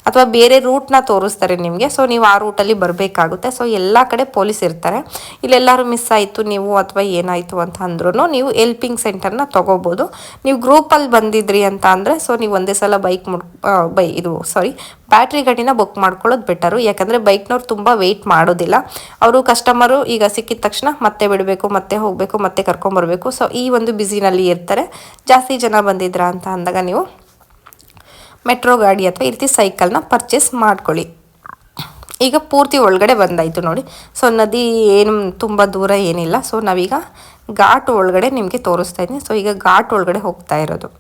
ಅಥವಾ ಬೇರೆ ರೂಟ್ನ ತೋರಿಸ್ತಾರೆ ನಿಮಗೆ ಸೊ ನೀವು ಆ ರೂಟಲ್ಲಿ ಬರಬೇಕಾಗುತ್ತೆ. ಸೊ ಎಲ್ಲ ಕಡೆ ಪೊಲೀಸ್ ಇರ್ತಾರೆ. ಇಲ್ಲೆಲ್ಲರೂ ಮಿಸ್ ಆಯಿತು, ನೀವು ಅಥವಾ ಏನಾಯಿತು ಅಂತ ಅಂದ್ರೂ ನೀವು ಹೆಲ್ಪಿಂಗ್ ಸೆಂಟರ್ನ ತೊಗೋಬೋದು. ನೀವು ಗ್ರೂಪಲ್ಲಿ ಬಂದಿದ್ರಿ ಅಂತ ಅಂದರೆ ಸೊ ನೀವು ಒಂದೇ ಸಲ ಬೈಕ್ ಮುಡ್ ಬೈ, ಇದು ಸಾರಿ ಬ್ಯಾಟ್ರಿ ಗಾಡಿನ ಬುಕ್ ಮಾಡ್ಕೊಳ್ಳೋದು ಬೆಟರು ಯಾಕಂದರೆ ಬೈಕ್ನವ್ರು ತುಂಬ ವೆಯ್ಟ್ ಮಾಡೋದಿಲ್ಲ. ಅವರು ಕಸ್ಟಮರು ಈಗ ಸಿಕ್ಕಿದ ತಕ್ಷಣ ಮತ್ತೆ ಬಿಡಬೇಕು, ಮತ್ತೆ ಹೋಗಬೇಕು, ಮತ್ತೆ ಕರ್ಕೊಂಬರ್ಬೇಕು ಸೊ ಈ ಒಂದು ಬ್ಯುಸಿನಲ್ಲಿ ಇರ್ತಾರೆ. ಜಾಸ್ತಿ ಜನ ಬಂದಿದ್ರಾ ಅಂತ ಅಂದಾಗ ನೀವು ಮೆಟ್ರೋ ಗಾಡಿ ಅಥವಾ ಈ ರೀತಿ ಸೈಕಲ್ನ ಪರ್ಚೇಸ್ ಮಾಡ್ಕೊಳ್ಳಿ. ಈಗ ಪೂರ್ತಿ ಒಳಗಡೆ ಬಂದಾಯಿತು ನೋಡಿ. ಸೊ ನದಿ ಏನು ತುಂಬ ದೂರ ಏನಿಲ್ಲ. ಸೊ ನಾವೀಗ ಘಾಟ್ ಒಳಗಡೆ ನಿಮಗೆ ತೋರಿಸ್ತಾ ಇದ್ದೀನಿ. ಸೊ ಈಗ ಘಾಟ್ ಒಳಗಡೆ ಹೋಗ್ತಾ ಇರೋದು.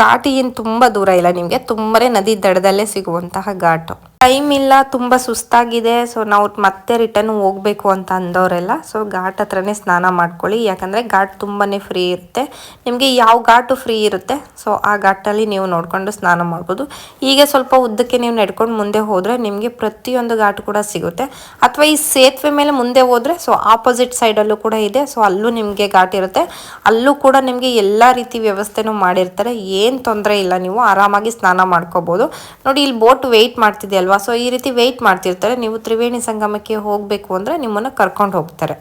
ಘಾಟ್ ಏನು ತುಂಬ ದೂರ ಇಲ್ಲ ನಿಮಗೆ. ತುಂಬನೇ ನದಿ ದಡದಲ್ಲೇ ಸಿಗುವಂತಹ ಘಾಟು. ಟೈಮ್ ಇಲ್ಲ, ತುಂಬ ಸುಸ್ತಾಗಿದೆ. ಸೊ ನಾವು ಮತ್ತೆ ರಿಟರ್ನ್ ಹೋಗಬೇಕು ಅಂತ ಅಂದವರೆಲ್ಲ ಸೊ ಘಾಟ್ ಹತ್ರನೇ ಸ್ನಾನ ಮಾಡ್ಕೊಳ್ಳಿ. ಯಾಕಂದರೆ ಘಾಟ್ ತುಂಬಾ ಫ್ರೀ ಇರುತ್ತೆ. ನಿಮಗೆ ಯಾವ ಘಾಟು ಫ್ರೀ ಇರುತ್ತೆ ಸೊ ಆ ಘಾಟಲ್ಲಿ ನೀವು ನೋಡಿಕೊಂಡು ಸ್ನಾನ ಮಾಡ್ಬೋದು. ಈಗ ಸ್ವಲ್ಪ ಉದ್ದಕ್ಕೆ ನೀವು ನಡ್ಕೊಂಡು ಮುಂದೆ ಹೋದರೆ ನಿಮಗೆ ಪ್ರತಿಯೊಂದು ಘಾಟ್ ಕೂಡ ಸಿಗುತ್ತೆ. ಅಥವಾ ಈ ಸೇತುವೆ ಮೇಲೆ ಮುಂದೆ ಹೋದರೆ ಸೊ ಆಪೋಸಿಟ್ ಸೈಡಲ್ಲೂ ಕೂಡ ಇದೆ. ಸೊ ಅಲ್ಲೂ ನಿಮಗೆ ಘಾಟ್ ಇರುತ್ತೆ. ಅಲ್ಲೂ ಕೂಡ ನಿಮಗೆ ಎಲ್ಲ ರೀತಿ ವ್ಯವಸ್ಥೆನೂ ಮಾಡಿರ್ತಾರೆ. ಏನು ತೊಂದರೆ ಇಲ್ಲ, ನೀವು ಆರಾಮಾಗಿ ಸ್ನಾನ ಮಾಡ್ಕೋಬೋದು. ನೋಡಿ, ಇಲ್ಲಿ ಬೋಟ್ ವೆಯ್ಟ್ ಮಾಡ್ತಿದೆ ಅಲ್ವಾ? ಸೊ ಈ ರೀತಿ ವೆಯ್ಟ್ ಮಾಡ್ತಿರ್ತಾರೆ. ನೀವು ತ್ರಿವೇಣಿ ಸಂಗಮಕ್ಕೆ ಹೋಗಬೇಕು ಅಂದರೆ ನಿಮ್ಮನ್ನು ಕರ್ಕೊಂಡು ಹೋಗ್ತಾರೆ.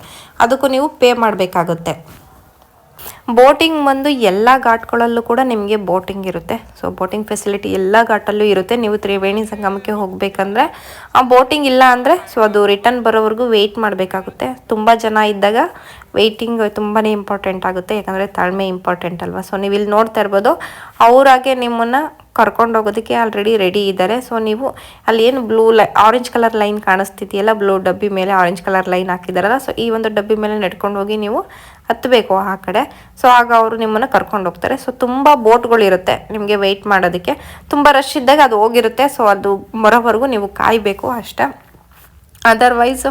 ಅದಕ್ಕೂ ನೀವು ಪೇ ಮಾಡಬೇಕಾಗುತ್ತೆ. ಬೋಟಿಂಗ್ ಬಂದು ಎಲ್ಲ ಘಾಟ್ಗಳಲ್ಲೂ ಕೂಡ ನಿಮಗೆ ಬೋಟಿಂಗ್ ಇರುತ್ತೆ. ಸೊ ಬೋಟಿಂಗ್ ಫೆಸಿಲಿಟಿ ಎಲ್ಲ ಘಾಟಲ್ಲೂ ಇರುತ್ತೆ. ನೀವು ತ್ರಿವೇಣಿ ಸಂಗಮಕ್ಕೆ ಹೋಗಬೇಕಂದ್ರೆ ಆ ಬೋಟಿಂಗ್ ಇಲ್ಲ ಅಂದರೆ ಸೊ ಅದು ರಿಟರ್ನ್ ಬರೋವರೆಗೂ ವೆಯ್ಟ್ ಮಾಡಬೇಕಾಗುತ್ತೆ. ತುಂಬ ಜನ ಇದ್ದಾಗ ವೆಯ್ಟಿಂಗ್ ತುಂಬಾ ಇಂಪಾರ್ಟೆಂಟ್ ಆಗುತ್ತೆ, ಯಾಕಂದರೆ ತಾಳ್ಮೆ ಇಂಪಾರ್ಟೆಂಟ್ ಅಲ್ವಾ? ಸೊ ನೀವು ಇಲ್ಲಿ ನೋಡ್ತಾ ಇರ್ಬೋದು, ಅವರಾಗೆ ನಿಮ್ಮನ್ನು ಕರ್ಕೊಂಡು ಹೋಗೋದಕ್ಕೆ ಆಲ್ರೆಡಿ ರೆಡಿ ಇದ್ದಾರೆ. ಸೊ ನೀವು ಅಲ್ಲಿ ಏನು ಬ್ಲೂ ಲೈ ಆರೆಂಜ್ ಕಲರ್ ಲೈನ್ ಕಾಣಿಸ್ತಿದೆಯಲ್ಲ ಬ್ಲೂ ಡಬ್ಬಿ ಮೇಲೆ ಆರೆಂಜ್ ಕಲರ್ ಲೈನ್ ಹಾಕಿದಾರಲ್ಲ ಸೊ ಈ ಒಂದು ಡಬ್ಬಿ ಮೇಲೆ ನಡ್ಕೊಂಡು ಹೋಗಿ ನೀವು ಹತ್ತಬೇಕು ಆ ಕಡೆ. ಸೊ ಆಗ ಅವರು ನಿಮ್ಮನ್ನು ಕರ್ಕೊಂಡು ಹೋಗ್ತಾರೆ. ಸೊ ತುಂಬ ಬೋಟ್ಗಳಿರುತ್ತೆ ನಿಮಗೆ ವೆಯ್ಟ್ ಮಾಡೋದಕ್ಕೆ. ತುಂಬ ರಶ್ ಇದ್ದಾಗ ಅದು ಹೋಗಿರುತ್ತೆ. ಸೊ ಅದು ಬರೋವರೆಗೂ ನೀವು ಕಾಯಬೇಕು ಅಷ್ಟೇ. ಅದರ್ವೈಸ್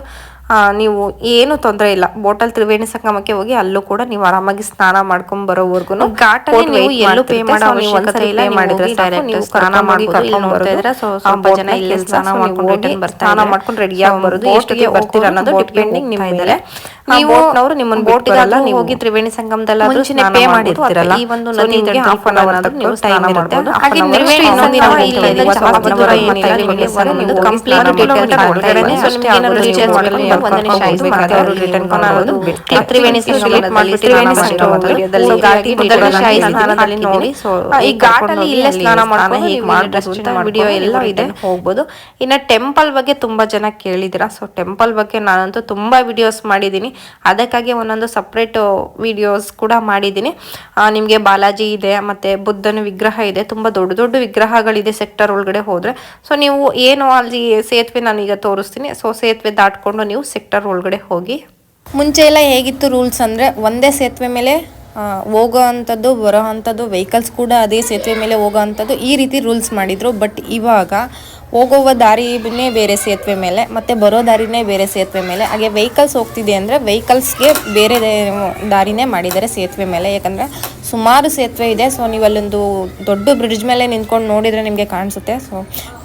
ನೀವು ಏನು ತೊಂದರೆ ಇಲ್ಲ. ಬೋಟಲ್ ತ್ರಿವೇಣಿ ಸಂಗಮಕ್ಕೆ ಹೋಗಿ ಅಲ್ಲೂ ಕೂಡ ನೀವು ಆರಾಮಾಗಿ ಸ್ನಾನ ಮಾಡ್ಕೊಂಡ್ ಬರೋವರೆಗೂ ಘಾಟ್ ನೀವು ಎಲ್ಲೂ ಪೇ ಮಾಡೋ ಅವಶ್ಯಕತೆ ಇಲ್ಲ. ಮಾಡಿದ್ರೆ ನೀವು ಸ್ನಾನ ಮಾಡಿ ಕರ್ಕೊಂಡ್ ಬರ್ತಾ ಸೊ ಸ್ವಲ್ಪ ಜನ ಇಲ್ಲೇ ಸ್ನಾನ ಮಾಡ್ಕೊಂಡು ರಿಟರ್ನ್ ಬರ್ತಾರೆ ಸ್ನಾನ ಮಾಡ್ಕೊಂಡು ರೆಡಿ ಆಗಿ ಬರೋದು. ಎಷ್ಟು ಬರ್ತೀರ ಅನ್ನೋದು ಡಿಪೆಂಡಿಂಗ್ ನಿಮ್ಮ ಮೇಲೆ. ನೀವು ಅವರು ನಿಮ್ಮನ್ನ ಬೋಟಿಗೆಲ್ಲ ನೀವು ಹೋಗಿ ತ್ರಿವೇಣಿ ಸಂಗಮದಲ್ಲಿ ಮುಂಚೆನೆ ಪೇ ಮಾಡಿರ್ತೀರಲ್ಲ? ಈ ಒಂದು ನದಿಗೆ ಹಾಫ್ ಅನ್ ಅವರ್ ನೀವು ಸ್ನಾನ ಮಾಡ್ಬೋದು. ಹಾಗೆ ಇನ್ನೊಂದು ದಿನ ಇಲ್ಲಿಂದ ಜಾಸ್ತಿ ದೂರ ಏನಿಲ್ಲ ನಿಮಗೆ ಒಂದು ಕಂಪ್ಲೀಟ್ ಕಿಲೋಮೀಟರ್ ಒಳಗಡೆನೆ ಏನಾದರೂ ಏನಾದ್ರು ರೀಚಾರ್ಜ್ ಒಂದು ನಿಮಿಷ ಇದು ಮತ್ತೆ ಅವರು ರಿಟರ್ನ್ ಕೊಡೋದು ತ್ರಿವೇಣಿ ಸಂಗಮದಲ್ಲಿ ತ್ರಿವೇಣಿ ಸಂಗಮದಲ್ಲಿ ಘಾಟಿ ಮೊದಲ ಶಾಯಿ ಸ್ನಾನದಲ್ಲಿ ನೋಡಿ ಸೊ ಈ ಘಾಟಲ್ಲಿ ಇಲ್ಲೇ ಸ್ನಾನ ಮಾಡ್ಕೊಂಡು ಹೇಗೆ ಮಾಡ್ಬೋದು ವಿಡಿಯೋ ಎಲ್ಲ ಇದೆ ಹೋಗ್ಬೋದು ಇನ್ನು ಟೆಂಪಲ್ ಬಗ್ಗೆ ತುಂಬಾ ಜನ ಕೇಳಿದಿರಾ ಸೊ ಟೆಂಪಲ್ ಬಗ್ಗೆ ನಾನಂತೂ ತುಂಬಾ ವಿಡಿಯೋಸ್ ಮಾಡಿದ್ದೀನಿ ಅದಕ್ಕಾಗಿ ಒಂದೊಂದು ಸಪ್ರೇಟ್ ವಿಡಿಯೋಸ್ ಕೂಡ ಮಾಡಿದ್ದೀನಿ. ನಿಮಗೆ ಬಾಲಾಜಿ ಇದೆ, ಮತ್ತೆ ಬುದ್ಧನ ವಿಗ್ರಹ ಇದೆ, ತುಂಬ ದೊಡ್ಡ ದೊಡ್ಡ ವಿಗ್ರಹಗಳಿದೆ ಸೆಕ್ಟರ್ ಒಳಗಡೆ ಹೋದರೆ. ಸೊ ನೀವು ಏನು ಅಲ್ಲಿ ಸೇತುವೆ ನಾನೀಗ ತೋರಿಸ್ತೀನಿ. ಸೊ ಸೇತುವೆ ದಾಟ್ಕೊಂಡು ನೀವು ಸೆಕ್ಟರ್ ಒಳಗಡೆ ಹೋಗಿ. ಮುಂಚೆ ಎಲ್ಲ ಹೇಗಿತ್ತು ರೂಲ್ಸ್ ಅಂದರೆ ಒಂದೇ ಸೇತುವೆ ಮೇಲೆ ಹೋಗೋ ಅಂಥದ್ದು ಬರೋ ಅಂಥದ್ದು ವೆಹಿಕಲ್ಸ್ ಕೂಡ ಅದೇ ಸೇತುವೆ ಮೇಲೆ ಹೋಗೋ ಅಂಥದ್ದು ಈ ರೀತಿ ರೂಲ್ಸ್ ಮಾಡಿದರು. ಬಟ್ ಇವಾಗ ಹೋಗುವ ದಾರಿನೇ ಬೇರೆ ಸೇತುವೆ ಮೇಲೆ, ಮತ್ತೆ ಬರೋ ದಾರಿನೇ ಬೇರೆ ಸೇತುವೆ ಮೇಲೆ. ಹಾಗೆ ವೆಹಿಕಲ್ಸ್ ಹೋಗ್ತಿದೆ ಅಂದರೆ ವೆಹಿಕಲ್ಸ್ಗೆ ಬೇರೆ ದಾರಿನೇ ಮಾಡಿದ್ದಾರೆ ಸೇತುವೆ ಮೇಲೆ. ಯಾಕಂದರೆ ಸುಮಾರು ಸೇತುವೆ ಇದೆ ಸೊ ನೀವು ಅಲ್ಲೊಂದು ದೊಡ್ಡ ಬ್ರಿಡ್ಜ್ ಮೇಲೆ ನಿಂತ್ಕೊಂಡು ನೋಡಿದರೆ ನಿಮಗೆ ಕಾಣಿಸುತ್ತೆ. ಸೊ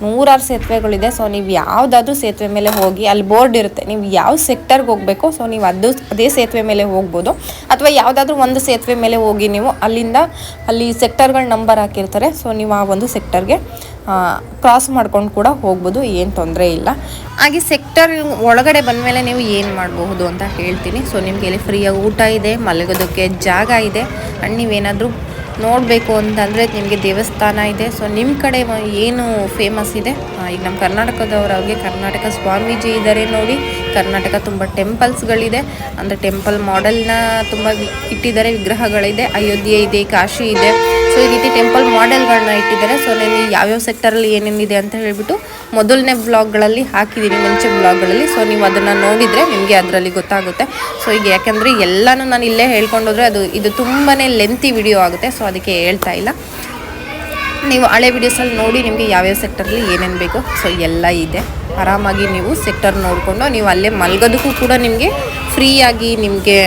ನೂರಾರು ಸೇತುವೆಗಳಿದೆ ಸೊ ನೀವು ಯಾವುದಾದ್ರೂ ಸೇತುವೆ ಮೇಲೆ ಹೋಗಿ, ಅಲ್ಲಿ ಬೋರ್ಡ್ ಇರುತ್ತೆ, ನೀವು ಯಾವ ಸೆಕ್ಟರ್ಗೆ ಹೋಗಬೇಕು ಸೊ ನೀವು ಅದು, ಅದೇ ಸೇತುವೆ ಮೇಲೆ ಹೋಗ್ಬೋದು. ಅಥವಾ ಯಾವುದಾದ್ರೂ ಒಂದು ಸೇತುವೆ ಮೇಲೆ ಹೋಗಿ ನೀವು ಅಲ್ಲಿಂದ ಅಲ್ಲಿ ಸೆಕ್ಟರ್ಗಳ ನಂಬರ್ ಹಾಕಿರ್ತಾರೆ ಸೊ ನೀವು ಆ ಒಂದು ಸೆಕ್ಟರ್ಗೆ ಕ್ರಾಸ್ ಮಾಡ್ಕೊಂಡು ಕೂಡ ಹೋಗ್ಬೋದು, ಏನು ತೊಂದರೆ ಇಲ್ಲ. ಹಾಗೆ ಸೆಕ್ಟರ್ ಒಳಗಡೆ ಬಂದಮೇಲೆ ನೀವು ಏನು ಮಾಡಬಹುದು ಅಂತ ಹೇಳ್ತೀನಿ. ಸೊ ನಿಮಗೆ ಇಲ್ಲಿ ಫ್ರೀಯಾಗಿ ಊಟ ಇದೆ, ಮಲಗೋದಕ್ಕೆ ಜಾಗ ಇದೆ. ಆ್ಯಂಡ್ ನೀವೇನಾದರೂ ನೋಡಬೇಕು ಅಂತಂದರೆ ನಿಮಗೆ ದೇವಸ್ಥಾನ ಇದೆ. ಸೊ ನಿಮ್ಮ ಕಡೆ ಏನು ಫೇಮಸ್ ಇದೆ? ಈಗ ನಮ್ಮ ಕರ್ನಾಟಕದವ್ರವ್ರಿಗೆ ಕರ್ನಾಟಕ ಸ್ವಾಮೀಜಿ ಇದ್ದಾರೆ ನೋಡಿ. ಕರ್ನಾಟಕ ತುಂಬ ಟೆಂಪಲ್ಸ್ಗಳಿದೆ ಅಂದರೆ ಟೆಂಪಲ್ ಮಾಡೆಲ್ನ ತುಂಬ ಇಟ್ಟಿದ್ದಾರೆ, ವಿಗ್ರಹಗಳಿದೆ. ಅಯೋಧ್ಯೆ ಇದೆ, ಕಾಶಿ ಇದೆ. ಸೊ ಈ ರೀತಿ ಟೆಂಪಲ್ ಮಾಡೆಲ್ಗಳನ್ನ ಇಟ್ಟಿದ್ದಾರೆ. ಸೊ ನಾನು ಯಾವ್ಯಾವ ಸೆಕ್ಟರಲ್ಲಿ ಏನೇನಿದೆ ಅಂತ ಹೇಳಿಬಿಟ್ಟು ಮೊದಲನೇ ಬ್ಲಾಗ್ಗಳಲ್ಲಿ ಹಾಕಿದ್ದೀನಿ ಮುಂಚೆ ಬ್ಲಾಗ್ಗಳಲ್ಲಿ ಸೊ ನೀವು ಅದನ್ನು ನೋಡಿದರೆ ನಿಮಗೆ ಅದರಲ್ಲಿ ಗೊತ್ತಾಗುತ್ತೆ. ಸೊ ಈಗ ಯಾಕೆಂದರೆ ಎಲ್ಲನೂ ನಾನು ಇಲ್ಲೇ ಹೇಳ್ಕೊಂಡೋದ್ರೆ ಅದು ಇದು ತುಂಬಾ ಲೆಂತಿ ವಿಡಿಯೋ ಆಗುತ್ತೆ. ಸೊ ಅದಕ್ಕೆ ಹೇಳ್ತಾ ಇಲ್ಲ. ನೀವು ಹಳೆ ವಿಡಿಯೋಸಲ್ಲಿ ನೋಡಿ ನಿಮಗೆ ಯಾವ್ಯಾವ ಸೆಕ್ಟರ್ಲಿ ಏನೇನು ಬೇಕು ಸೊ ಎಲ್ಲ ಇದೆ. ಆರಾಮಾಗಿ ನೀವು ಸೆಕ್ಟರ್ ನೋಡಿಕೊಂಡು ನೀವು ಅಲ್ಲೇ ಮಲಗೋದಕ್ಕೂ ಕೂಡ ನಿಮಗೆ ಫ್ರೀಯಾಗಿ ನಿಮಗೆ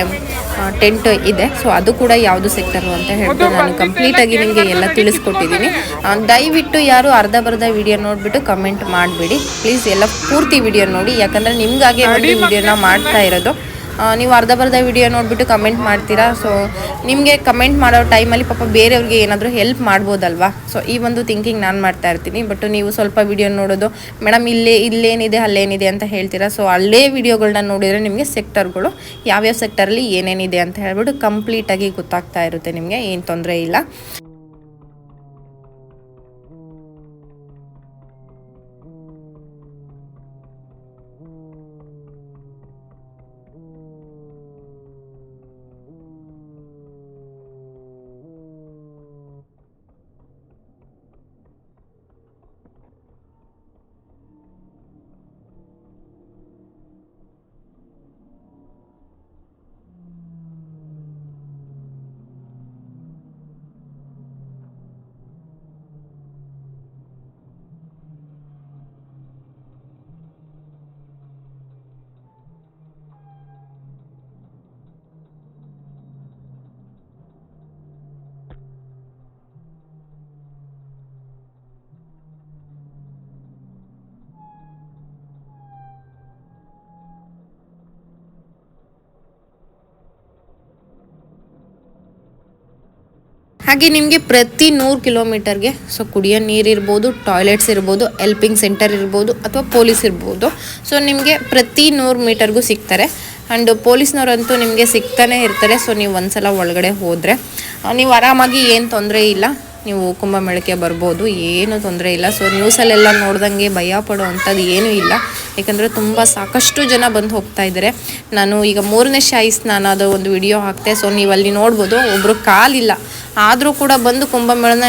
ಟೆಂಟ್ ಇದೆ. ಸೊ ಅದು ಕೂಡ ಯಾವುದು ಸೆಕ್ಟರು ಅಂತ ಹೇಳ್ಬಿಟ್ಟು ನಾನು ಕಂಪ್ಲೀಟಾಗಿ ನಿಮಗೆ ಎಲ್ಲ ತಿಳಿಸ್ಕೊಟ್ಟಿದ್ದೀನಿ. ದಯವಿಟ್ಟು ಯಾರು ಅರ್ಧ ಬರ್ಧ ವಿಡಿಯೋ ನೋಡಿಬಿಟ್ಟು ಕಮೆಂಟ್ ಮಾಡಬೇಡಿ. ಪ್ಲೀಸ್ ಎಲ್ಲ ಪೂರ್ತಿ ವಿಡಿಯೋ ನೋಡಿ ಯಾಕಂದರೆ ನಿಮಗಾಗಿ ಒಂದು ವಿಡಿಯೋನ ಮಾಡ್ತಾ ಇರೋದು. ನೀವು ಅರ್ಧ ಬರ್ಧ ವಿಡಿಯೋ ನೋಡಿಬಿಟ್ಟು ಕಮೆಂಟ್ ಮಾಡ್ತೀರಾ? ಸೊ ನಿಮಗೆ ಕಮೆಂಟ್ ಮಾಡೋ ಟೈಮಲ್ಲಿ ಪಾಪ ಬೇರೆಯವ್ರಿಗೆ ಏನಾದರೂ ಹೆಲ್ಪ್ ಮಾಡ್ಬೋದಲ್ವಾ? ಸೊ ಈ ಒಂದು ಥಿಂಕಿಂಗ್ ನಾನು ಮಾಡ್ತಾ ಇರ್ತೀನಿ. ಬಟ್ ನೀವು ಸ್ವಲ್ಪ ವಿಡಿಯೋ ನೋಡೋದು, ಮೇಡಮ್, ಇಲ್ಲೇ, ಇಲ್ಲೇನಿದೆ, ಅಲ್ಲೇನಿದೆ ಅಂತ ಹೇಳ್ತೀರಾ? ಸೊ ಅಲ್ಲೇ ವಿಡಿಯೋಗಳನ್ನ ನೋಡಿದರೆ ನಿಮಗೆ ಸೆಕ್ಟರ್ಗಳು ಯಾವ್ಯಾವ ಸೆಕ್ಟರಲ್ಲಿ ಏನೇನಿದೆ ಅಂತ ಹೇಳ್ಬಿಟ್ಟು ಕಂಪ್ಲೀಟಾಗಿ ಗೊತ್ತಾಗ್ತಾ ಇರುತ್ತೆ ನಿಮಗೆ, ಏನು ತೊಂದರೆ ಇಲ್ಲ. ಹಾಗೆ ನಿಮಗೆ ಪ್ರತಿ ನೂರು ಕಿಲೋಮೀಟರ್ಗೆ ಸೊ ಕುಡಿಯೋ ನೀರು ಇರ್ಬೋದು, ಟಾಯ್ಲೆಟ್ಸ್ ಇರ್ಬೋದು, ಹೆಲ್ಪಿಂಗ್ ಸೆಂಟರ್ ಇರ್ಬೋದು ಅಥವಾ ಪೊಲೀಸ್ ಇರ್ಬೋದು. ಸೊ ನಿಮಗೆ ಪ್ರತಿ ನೂರು ಮೀಟರ್ಗೂ ಸಿಗ್ತಾರೆ. ಆ್ಯಂಡ್ ಪೊಲೀಸ್ನವರಂತೂ ನಿಮಗೆ ಸಿಗ್ತಾನೆ ಇರ್ತಾರೆ. ಸೊ ನೀವು ಒಂದ್ಸಲ ಒಳಗಡೆ ಹೋದರೆ ನೀವು ಆರಾಮಾಗಿ ಏನು ತೊಂದರೆ ಇಲ್ಲ. ನೀವು ಕುಂಭಮೇಳಕ್ಕೆ ಬರ್ಬೋದು, ಏನು ತೊಂದರೆ ಇಲ್ಲ. ಸೊ ನ್ಯೂಸಲ್ಲೆಲ್ಲ ನೋಡ್ದಂಗೆ ಭಯ ಪಡೋ ಅಂಥದ್ದು ಏನೂ ಇಲ್ಲ. ಯಾಕಂದರೆ ತುಂಬ ಸಾಕಷ್ಟು ಜನ ಬಂದು ಹೋಗ್ತಾ ಇದ್ದಾರೆ ನಾನು ಈಗ ಮೂರನೇ ಶಾಹಿ ಸ್ನಾನದ ಒಂದು ವಿಡಿಯೋ ಹಾಕ್ತೆ. ಸೊ ನೀವು ಅಲ್ಲಿ ನೋಡ್ಬೋದು ಒಬ್ಬರು ಕಾಲಿಲ್ಲ. ಆದರೂ ಕೂಡ ಬಂದು ಕುಂಭಮೇಳನ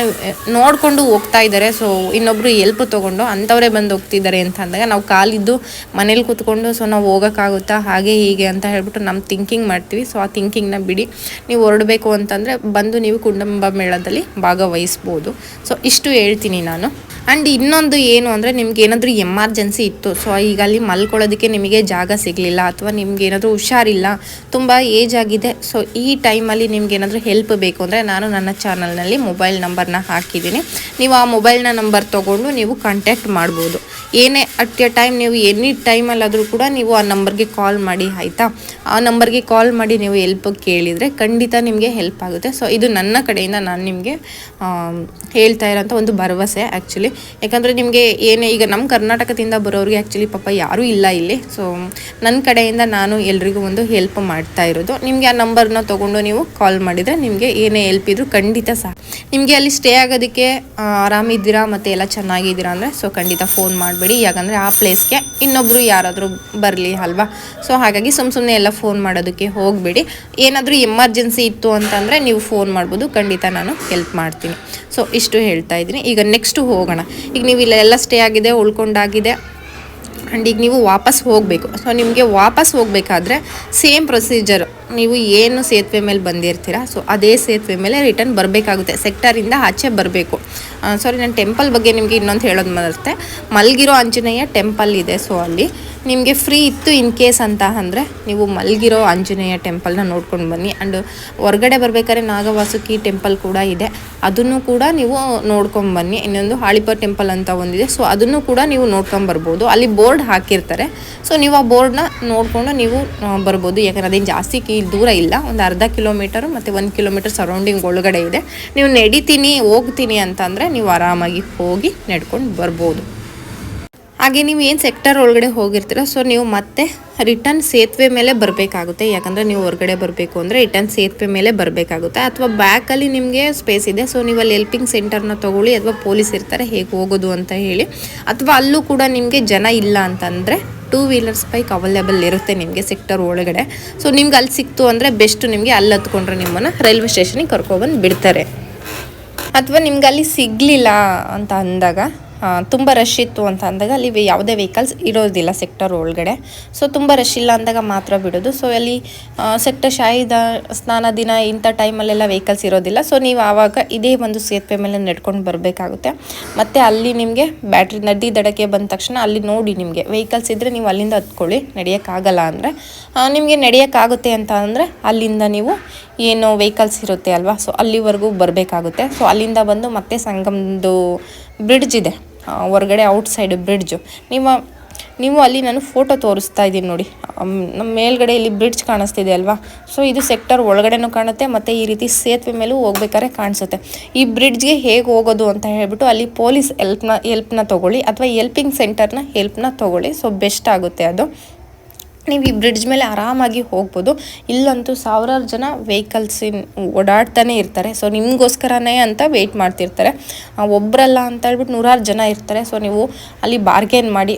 ನೋಡಿಕೊಂಡು ಹೋಗ್ತಾ ಇದ್ದಾರೆ. ಸೊ ಇನ್ನೊಬ್ರು ಎಲ್ಪ್ ತೊಗೊಂಡು ಅಂಥವರೇ ಬಂದು ಹೋಗ್ತಿದ್ದಾರೆ ಅಂತ ಅಂದಾಗ ನಾವು ಕಾಲಿದ್ದು ಮನೇಲಿ ಕೂತ್ಕೊಂಡು ಸೊ ನಾವು ಹೋಗೋಕ್ಕಾಗುತ್ತಾ, ಹಾಗೆ ಹೀಗೆ ಅಂತ ಹೇಳ್ಬಿಟ್ಟು ನಮ್ಮ ಥಿಂಕಿಂಗ್ ಮಾಡ್ತೀವಿ. ಸೊ ಆ ಥಿಂಕಿಂಗ್ನ ಬಿಡಿ. ನೀವು ಹೊರಡಬೇಕು ಅಂತಂದರೆ ಬಂದು ನೀವು ಕುಂಭ ಮೇಳದಲ್ಲಿ ಭಾಗವಹಿಸ್ಬೋದು. ಸೊ ಇಷ್ಟು ಹೇಳ್ತೀನಿ ನಾನು. ಆ್ಯಂಡ್ ಇನ್ನೊಂದು ಏನು ಅಂದರೆ ನಿಮ್ಗೆ ಏನಾದರೂ ಎಮರ್ಜೆನ್ಸಿ ಇತ್ತು ಸೊ ಈಗ ಅಲ್ಲಿ ಮಲ್ಕೊಳ್ಳೋದಕ್ಕೆ ನಿಮಗೆ ಜಾಗ ಸಿಗಲಿಲ್ಲ ಅಥವಾ ನಿಮ್ಗೆ ಏನಾದರೂ ಹುಷಾರಿಲ್ಲ, ತುಂಬ ಏಜ್ ಆಗಿದೆ ಸೊ ಈ ಟೈಮಲ್ಲಿ ನಿಮ್ಗೆ ಏನಾದರೂ ಹೆಲ್ಪ್ ಬೇಕು ಅಂದರೆ ನಾನು ನನ್ನ ಚಾನಲ್ನಲ್ಲಿ ಮೊಬೈಲ್ ನಂಬರ್ನ ಹಾಕಿದ್ದೀನಿ. ನೀವು ಆ ಮೊಬೈಲ್ನ ನಂಬರ್ ತೊಗೊಂಡು ನೀವು ಕಾಂಟ್ಯಾಕ್ಟ್ ಮಾಡ್ಬೋದು. ಏನೇ ಅಟ್ ಎ ಟೈಮ್ ನೀವು ಎನಿ ಟೈಮಲ್ಲಾದರೂ ಕೂಡ ನೀವು ಆ ನಂಬರ್ಗೆ ಕಾಲ್ ಮಾಡಿ, ಆಯಿತಾ? ಆ ನಂಬರ್ಗೆ ಕಾಲ್ ಮಾಡಿ ನೀವು ಹೆಲ್ಪ್ ಕೇಳಿದರೆ ಖಂಡಿತ ನಿಮಗೆ ಹೆಲ್ಪ್ ಆಗುತ್ತೆ. ಸೊ ಇದು ನನ್ನ ಕಡೆಯಿಂದ ನಾನು ನಿಮಗೆ ಹೇಳ್ತಾ ಇರೋಂಥ ಒಂದು ಭರವಸೆ ಆ್ಯಕ್ಚುಲಿ ಯಾಕಂದರೆ ನಿಮಗೆ ಏನೇ, ಈಗ ನಮ್ಮ ಕರ್ನಾಟಕದಿಂದ ಬರೋರಿಗೆ ಆ್ಯಕ್ಚುಲಿ ಪಾಪ ಯಾರೂ ಇಲ್ಲ ಇಲ್ಲಿ. ಸೊ ನನ್ನ ಕಡೆಯಿಂದ ನಾನು ಎಲ್ರಿಗೂ ಒಂದು ಹೆಲ್ಪ್ ಮಾಡ್ತಾ ಇರೋದು. ನಿಮಗೆ ಆ ನಂಬರ್ನ ತೊಗೊಂಡು ನೀವು ಕಾಲ್ ಮಾಡಿದರೆ ನಿಮಗೆ ಏನೇ ಹೆಲ್ಪ್ ಇದ್ರೂ ಖಂಡಿತ ಸಹ ನಿಮಗೆ ಅಲ್ಲಿ ಸ್ಟೇ ಆಗೋದಕ್ಕೆ ಆರಾಮಿದ್ದೀರಾ ಮತ್ತು ಎಲ್ಲ ಚೆನ್ನಾಗಿದ್ದೀರಾ ಅಂದರೆ ಸೊ ಖಂಡಿತ ಫೋನ್ ಮಾಡಬೇಡಿ. ಯಾಕಂದರೆ ಆ ಪ್ಲೇಸ್ಗೆ ಇನ್ನೊಬ್ಬರು ಯಾರಾದರೂ ಬರಲಿ ಅಲ್ವಾ? ಸೊ ಹಾಗಾಗಿ ಸುಮ್ಮ ಸುಮ್ಮನೆ ಎಲ್ಲ ಫೋನ್ ಮಾಡೋದಕ್ಕೆ ಹೋಗಬೇಡಿ. ಏನಾದರೂ ಎಮರ್ಜೆನ್ಸಿ ಇತ್ತು ಅಂತಂದರೆ ನೀವು ಫೋನ್ ಮಾಡ್ಬೋದು. ಖಂಡಿತ ನಾನು ಹೆಲ್ಪ್ ಮಾಡ್ತೀನಿ. ಸೊ ಇಷ್ಟು ಹೇಳ್ತಾ ಇದ್ದೀನಿ. ಈಗ ನೆಕ್ಸ್ಟು ಹೋಗೋಣ. ಈಗ ನೀವು ಇಲ್ಲೆಲ್ಲ ಸ್ಟೇ ಆಗಿದೆ, ಉಳ್ಕೊಂಡಾಗಿದೆ ಆ್ಯಂಡ್ ಈಗ ನೀವು ವಾಪಸ್ ಹೋಗಬೇಕು. ಸೊ ನಿಮಗೆ ವಾಪಸ್ ಹೋಗಬೇಕಾದ್ರೆ ಸೇಮ್ ಪ್ರೊಸೀಜರ್ ನೀವು ಏನು ಸೇತುವೆ ಮೇಲೆ ಬಂದಿರ್ತೀರಾ ಸೊ ಅದೇ ಸೇತುವೆ ಮೇಲೆ ರಿಟರ್ನ್ ಬರಬೇಕಾಗುತ್ತೆ. ಸೆಕ್ಟರಿಂದ ಆಚೆ ಬರಬೇಕು. ಸಾರಿ ನಾನು ಟೆಂಪಲ್ ಬಗ್ಗೆ ನಿಮಗೆ ಇನ್ನೊಂದು ಹೇಳೋದು ಮರುತ್ತೆ ಮಲಗಿರೋ ಆಂಜನೇಯ ಟೆಂಪಲ್ ಇದೆ ಸೊ ಅಲ್ಲಿ. ನಿಮಗೆ ಫ್ರೀ ಇತ್ತು ಇನ್ ಕೇಸ್ ಅಂತ ಅಂದರೆ ನೀವು ಮಲಗಿರೋ ಆಂಜನೇಯ ಟೆಂಪಲ್ನ ನೋಡ್ಕೊಂಡು ಬನ್ನಿ. ಆ್ಯಂಡ್ ಹೊರಗಡೆ ಬರಬೇಕಾದ್ರೆ ನಾಗವಾಸುಕಿ ಟೆಂಪಲ್ ಕೂಡ ಇದೆ. ಅದನ್ನು ಕೂಡ ನೀವು ನೋಡ್ಕೊಂಡು ಬನ್ನಿ. ಇನ್ನೊಂದು ಹಾಳಿಪ ಟೆಂಪಲ್ ಅಂತ ಒಂದಿದೆ. ಸೊ ಅದನ್ನು ಕೂಡ ನೀವು ನೋಡ್ಕೊಂಡು ಬರ್ಬೋದು. ಅಲ್ಲಿ ಬೋರ್ಡ್ ಹಾಕಿರ್ತಾರೆ. ಸೊ ನೀವು ಆ ಬೋರ್ಡ್ನ ನೋಡಿಕೊಂಡು ನೀವು ಬರ್ಬೋದು. ಯಾಕಂದ್ರೆ ಅದೇನು ಜಾಸ್ತಿ ಕಿ, ದೂರ ಇಲ್ಲ. ಒಂದು ಅರ್ಧ ಕಿಲೋಮೀಟರ್ ಮತ್ತು ಒಂದು ಕಿಲೋಮೀಟರ್ ಸರೌಂಡಿಂಗ್ ಒಳಗಡೆ ಇದೆ. ನೀವು ನಡಿತೀನಿ, ಹೋಗ್ತೀನಿ ಅಂತಂದರೆ ನೀವು ಆರಾಮಾಗಿ ಹೋಗಿ ನಡ್ಕೊಂಡು ಬರ್ಬೋದು. ಹಾಗೆ ನೀವು ಏನು ಸೆಕ್ಟರ್ ಒಳಗಡೆ ಹೋಗಿರ್ತೀರ ಸೊ ನೀವು ಮತ್ತೆ ರಿಟರ್ನ್ ಸೇತುವೆ ಮೇಲೆ ಬರಬೇಕಾಗುತ್ತೆ. ಯಾಕಂದರೆ ನೀವು ಹೊರಗಡೆ ಬರಬೇಕು ಅಂದರೆ ರಿಟರ್ನ್ ಸೇತುವೆ ಮೇಲೆ ಬರಬೇಕಾಗುತ್ತೆ. ಅಥವಾ ಬ್ಯಾಕಲ್ಲಿ ನಿಮಗೆ ಸ್ಪೇಸ್ ಇದೆ ಸೊ ನೀವು ಅಲ್ಲಿ ಹೆಲ್ಪಿಂಗ್ ಸೆಂಟರ್ನ ತೊಗೊಳ್ಳಿ, ಅಥವಾ ಪೊಲೀಸ್ ಇರ್ತಾರೆ, ಹೇಗೆ ಹೋಗೋದು ಅಂತ ಹೇಳಿ. ಅಥವಾ ಅಲ್ಲೂ ಕೂಡ ನಿಮಗೆ ಜನ ಇಲ್ಲ ಅಂತಂದರೆ ಟೂ ವೀಲರ್ಸ್ ಬೈಕ್ ಅವೈಲೇಬಲ್ ಇರುತ್ತೆ ನಿಮಗೆ ಸೆಕ್ಟರ್ ಒಳಗಡೆ. ಸೊ ನಿಮ್ಗೆ ಅಲ್ಲಿ ಸಿಕ್ತು ಅಂದರೆ ಬೆಸ್ಟ್ ನಿಮಗೆ ಅಲ್ಲಿ ಹತ್ಕೊಂಡ್ರೆ ನಿಮ್ಮನ್ನು ರೈಲ್ವೆ ಸ್ಟೇಷನಿಗೆ ಕರ್ಕೊಬಂದು ಬಿಡ್ತಾರೆ. ಅಥವಾ ನಿಮ್ಗೆ ಅಲ್ಲಿ ಸಿಗಲಿಲ್ಲ ಅಂತ ಅಂದಾಗ ತುಂಬ ರಶ್ ಇತ್ತು ಅಂತ ಅಂದಾಗ ಅಲ್ಲಿ ಯಾವುದೇ ವೆಹಿಕಲ್ಸ್ ಇರೋದಿಲ್ಲ ಸೆಕ್ಟರ್ ಒಳಗಡೆ. ಸೊ ತುಂಬ ರಶ್ ಇಲ್ಲ ಅಂದಾಗ ಮಾತ್ರ ಬಿಡೋದು. ಸೊ ಅಲ್ಲಿ ಸೆಕ್ಟರ್ ಶಾಹಿದ ಸ್ನಾನ ದಿನ ಇಂಥ ಟೈಮಲ್ಲೆಲ್ಲ ವೆಹಿಕಲ್ಸ್ ಇರೋದಿಲ್ಲ. ಸೊ ನೀವು ಆವಾಗ ಇದೇ ಒಂದು ಸೇತುವೆ ಮೇಲೆ ನಡ್ಕೊಂಡು ಬರಬೇಕಾಗುತ್ತೆ. ಮತ್ತು ಅಲ್ಲಿ ನಿಮಗೆ ಬ್ಯಾಟ್ರಿ ನದಿ ದಡಕ್ಕೆ ಬಂದ ತಕ್ಷಣ ಅಲ್ಲಿ ನೋಡಿ ನಿಮಗೆ ವೆಹಿಕಲ್ಸ್ ಇದ್ದರೆ ನೀವು ಅಲ್ಲಿಂದ ಹತ್ಕೊಳ್ಳಿ, ನಡೆಯೋಕ್ಕಾಗಲ್ಲ ಅಂದರೆ. ನಿಮಗೆ ನಡೆಯೋಕ್ಕಾಗುತ್ತೆ ಅಂತ ಅಂದರೆ ಅಲ್ಲಿಂದ ನೀವು ಏನು ವೆಹಿಕಲ್ಸ್ ಇರುತ್ತೆ ಅಲ್ವಾ? ಸೊ ಅಲ್ಲಿವರೆಗೂ ಬರಬೇಕಾಗುತ್ತೆ. ಸೊ ಅಲ್ಲಿಂದ ಬಂದು ಮತ್ತೆ ಸಂಗಮದು ಬ್ರಿಡ್ಜ್ ಇದೆ. ಹೊರಗಡೆ ಔಟ್ಸೈಡ್ ಬ್ರಿಡ್ಜು ನೀವು ನೀವು ಅಲ್ಲಿ ನಾನು ಫೋಟೋ ತೋರಿಸ್ತಾ ಇದ್ದೀನಿ ನೋಡಿ. ನಮ್ಮ ಮೇಲ್ಗಡೆ ಇಲ್ಲಿ ಬ್ರಿಡ್ಜ್ ಕಾಣಿಸ್ತಿದೆ ಅಲ್ವಾ? ಸೊ ಇದು ಸೆಕ್ಟರ್ ಒಳಗಡೆನೂ ಕಾಣುತ್ತೆ, ಮತ್ತು ಈ ರೀತಿ ಸೇತುವೆ ಮೇಲೂ ಹೋಗ್ಬೇಕಾದ್ರೆ ಕಾಣಿಸುತ್ತೆ. ಈ ಬ್ರಿಡ್ಜ್ಗೆ ಹೇಗೆ ಹೋಗೋದು ಅಂತ ಹೇಳ್ಬಿಟ್ಟು ಅಲ್ಲಿ ಪೊಲೀಸ್ ಹೆಲ್ಪ್ನ ಎಲ್ಪ್ನ ತೊಗೊಳ್ಳಿ, ಅಥವಾ ಹೆಲ್ಪಿಂಗ್ ಸೆಂಟರ್ನ ಹೆಲ್ಪ್ನ ತೊಗೊಳ್ಳಿ. ಸೊ ಬೆಸ್ಟ್ ಆಗುತ್ತೆ ಅದು. ನೀವು ಈ ಬ್ರಿಡ್ಜ್ ಮೇಲೆ ಆರಾಮಾಗಿ ಹೋಗ್ಬೋದು. ಇಲ್ಲಂತೂ ಸಾವಿರಾರು ಜನ ವೆಹಿಕಲ್ಸ್ ಓಡಾಡ್ತಾನೆ ಇರ್ತಾರೆ. ಸೊ ನಿಮಗೋಸ್ಕರನೇ ಅಂತ ವೆಯ್ಟ್ ಮಾಡ್ತಿರ್ತಾರೆ. ಒಬ್ಬರಲ್ಲ ಅಂತ ಹೇಳ್ಬಿಟ್ಟು ನೂರಾರು ಜನ ಇರ್ತಾರೆ. ಸೊ ನೀವು ಅಲ್ಲಿ ಬಾರ್ಗೇನ್ ಮಾಡಿ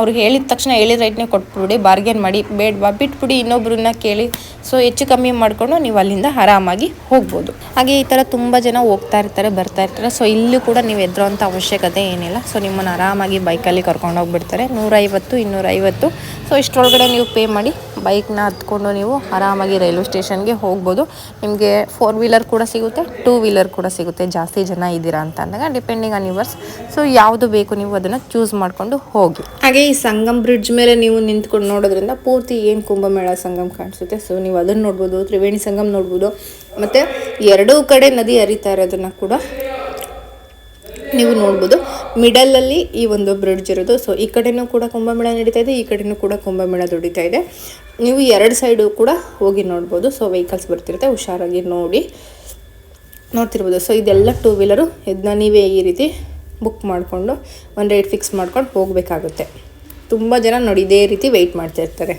ಅವ್ರಿಗೆ ಹೇಳಿದ ತಕ್ಷಣ ಹೇಳಿದ ರೇಟ್ನೇ ಕೊಟ್ಬಿಡಿ ಬಾರ್ಗೇನ್ ಮಾಡಿ. ಬೇಡವಾ, ಬಿಟ್ಬಿಡಿ, ಇನ್ನೊಬ್ರನ್ನ ಕೇಳಿ. ಸೊ ಹೆಚ್ಚು ಕಮ್ಮಿ ಮಾಡಿಕೊಂಡು ನೀವು ಅಲ್ಲಿಂದ ಆರಾಮಾಗಿ ಹೋಗ್ಬೋದು. ಹಾಗೆ ಈ ಥರ ತುಂಬ ಜನ ಹೋಗ್ತಾ ಇರ್ತಾರೆ, ಬರ್ತಾ ಇರ್ತಾರೆ. ಸೊ ಇಲ್ಲೂ ಕೂಡ ನೀವು ಎದುರೋಂಥ ಅವಶ್ಯಕತೆ ಏನಿಲ್ಲ. ಸೊ ನಿಮ್ಮನ್ನು ಆರಾಮಾಗಿ ಬೈಕಲ್ಲಿ ಕರ್ಕೊಂಡು ಹೋಗ್ಬಿಡ್ತಾರೆ ನೂರೈವತ್ತು, ಇನ್ನೂರೈವತ್ತು. ಸೊ ಇಷ್ಟರೊಳಗಡೆ ನೀವು ಪೇ ಮಾಡಿ ಬೈಕ್ನ ಹತ್ಕೊಂಡು ನೀವು ಆರಾಮಾಗಿ ರೈಲ್ವೆ ಸ್ಟೇಷನ್ಗೆ ಹೋಗ್ಬೋದು. ನಿಮಗೆ ಫೋರ್ ವೀಲರ್ ಕೂಡ ಸಿಗುತ್ತೆ ಟೂ ವೀಲರ್ ಕೂಡ ಸಿಗುತ್ತೆ. ಜಾಸ್ತಿ ಜನ ಇದ್ದೀರಾ ಅಂತ ಅಂದಾಗ ಡಿಪೆಂಡಿಂಗ್ ಆನ್ ಯುವರ್ಸ್ ಸೊ ಯಾವುದು ಬೇಕು ನೀವು ಅದನ್ನು ಚೂಸ್ ಮಾಡಿಕೊಂಡು ಹೋಗಿ. ಹಾಗೆ ಈ ಸಂಗಮ್ ಬ್ರಿಡ್ಜ್ ಮೇಲೆ ನೀವು ನಿಂತ್ಕೊಂಡು ನೋಡೋದ್ರಿಂದ ಪೂರ್ತಿ ಏನು ಕುಂಭಮೇಳ ಸಂಗಮ್ ಕಾಣಿಸುತ್ತೆ. ಸೊ ನೀವು ಅದನ್ನು ನೋಡ್ಬೋದು, ತ್ರಿವೇಣಿ ಸಂಗಮ್ ನೋಡ್ಬೋದು. ಮತ್ತು ಎರಡೂ ಕಡೆ ನದಿ ಹರಿತಾ ಇರೋದನ್ನು ಕೂಡ ನೀವು ನೋಡ್ಬೋದು. ಮಿಡಲಲ್ಲಿ ಈ ಒಂದು ಬ್ರಿಡ್ಜ್ ಇರೋದು. ಸೊ ಈ ಕಡೆನೂ ಕೂಡ ಕುಂಭಮೇಳ ನಡೀತಾ ಇದೆ, ಈ ಕಡೆನೂ ಕೂಡ ಕುಂಭಮೇಳ ದುಡಿತಾ ಇದೆ. ನೀವು ಎರಡು ಸೈಡು ಕೂಡ ಹೋಗಿ ನೋಡ್ಬೋದು. ಸೊ ವೆಹಿಕಲ್ಸ್ ಬರ್ತಿರುತ್ತೆ, ಹುಷಾರಾಗಿ ನೋಡಿ. ನೋಡ್ತಿರ್ಬೋದು. ಸೊ ಇದೆಲ್ಲ ಟೂ ವೀಲರು ಇದನ್ನ ನೀವೇ ಈ ರೀತಿ ಬುಕ್ ಮಾಡಿಕೊಂಡು, ಒಂದು ರೇಟ್ ಫಿಕ್ಸ್ ಮಾಡ್ಕೊಂಡು ಹೋಗಬೇಕಾಗುತ್ತೆ. ತುಂಬ ಜನ ನೋಡಿ, ಇದೇ ರೀತಿ ವೆಯ್ಟ್ ಮಾಡ್ತಾ ಇರ್ತಾರೆ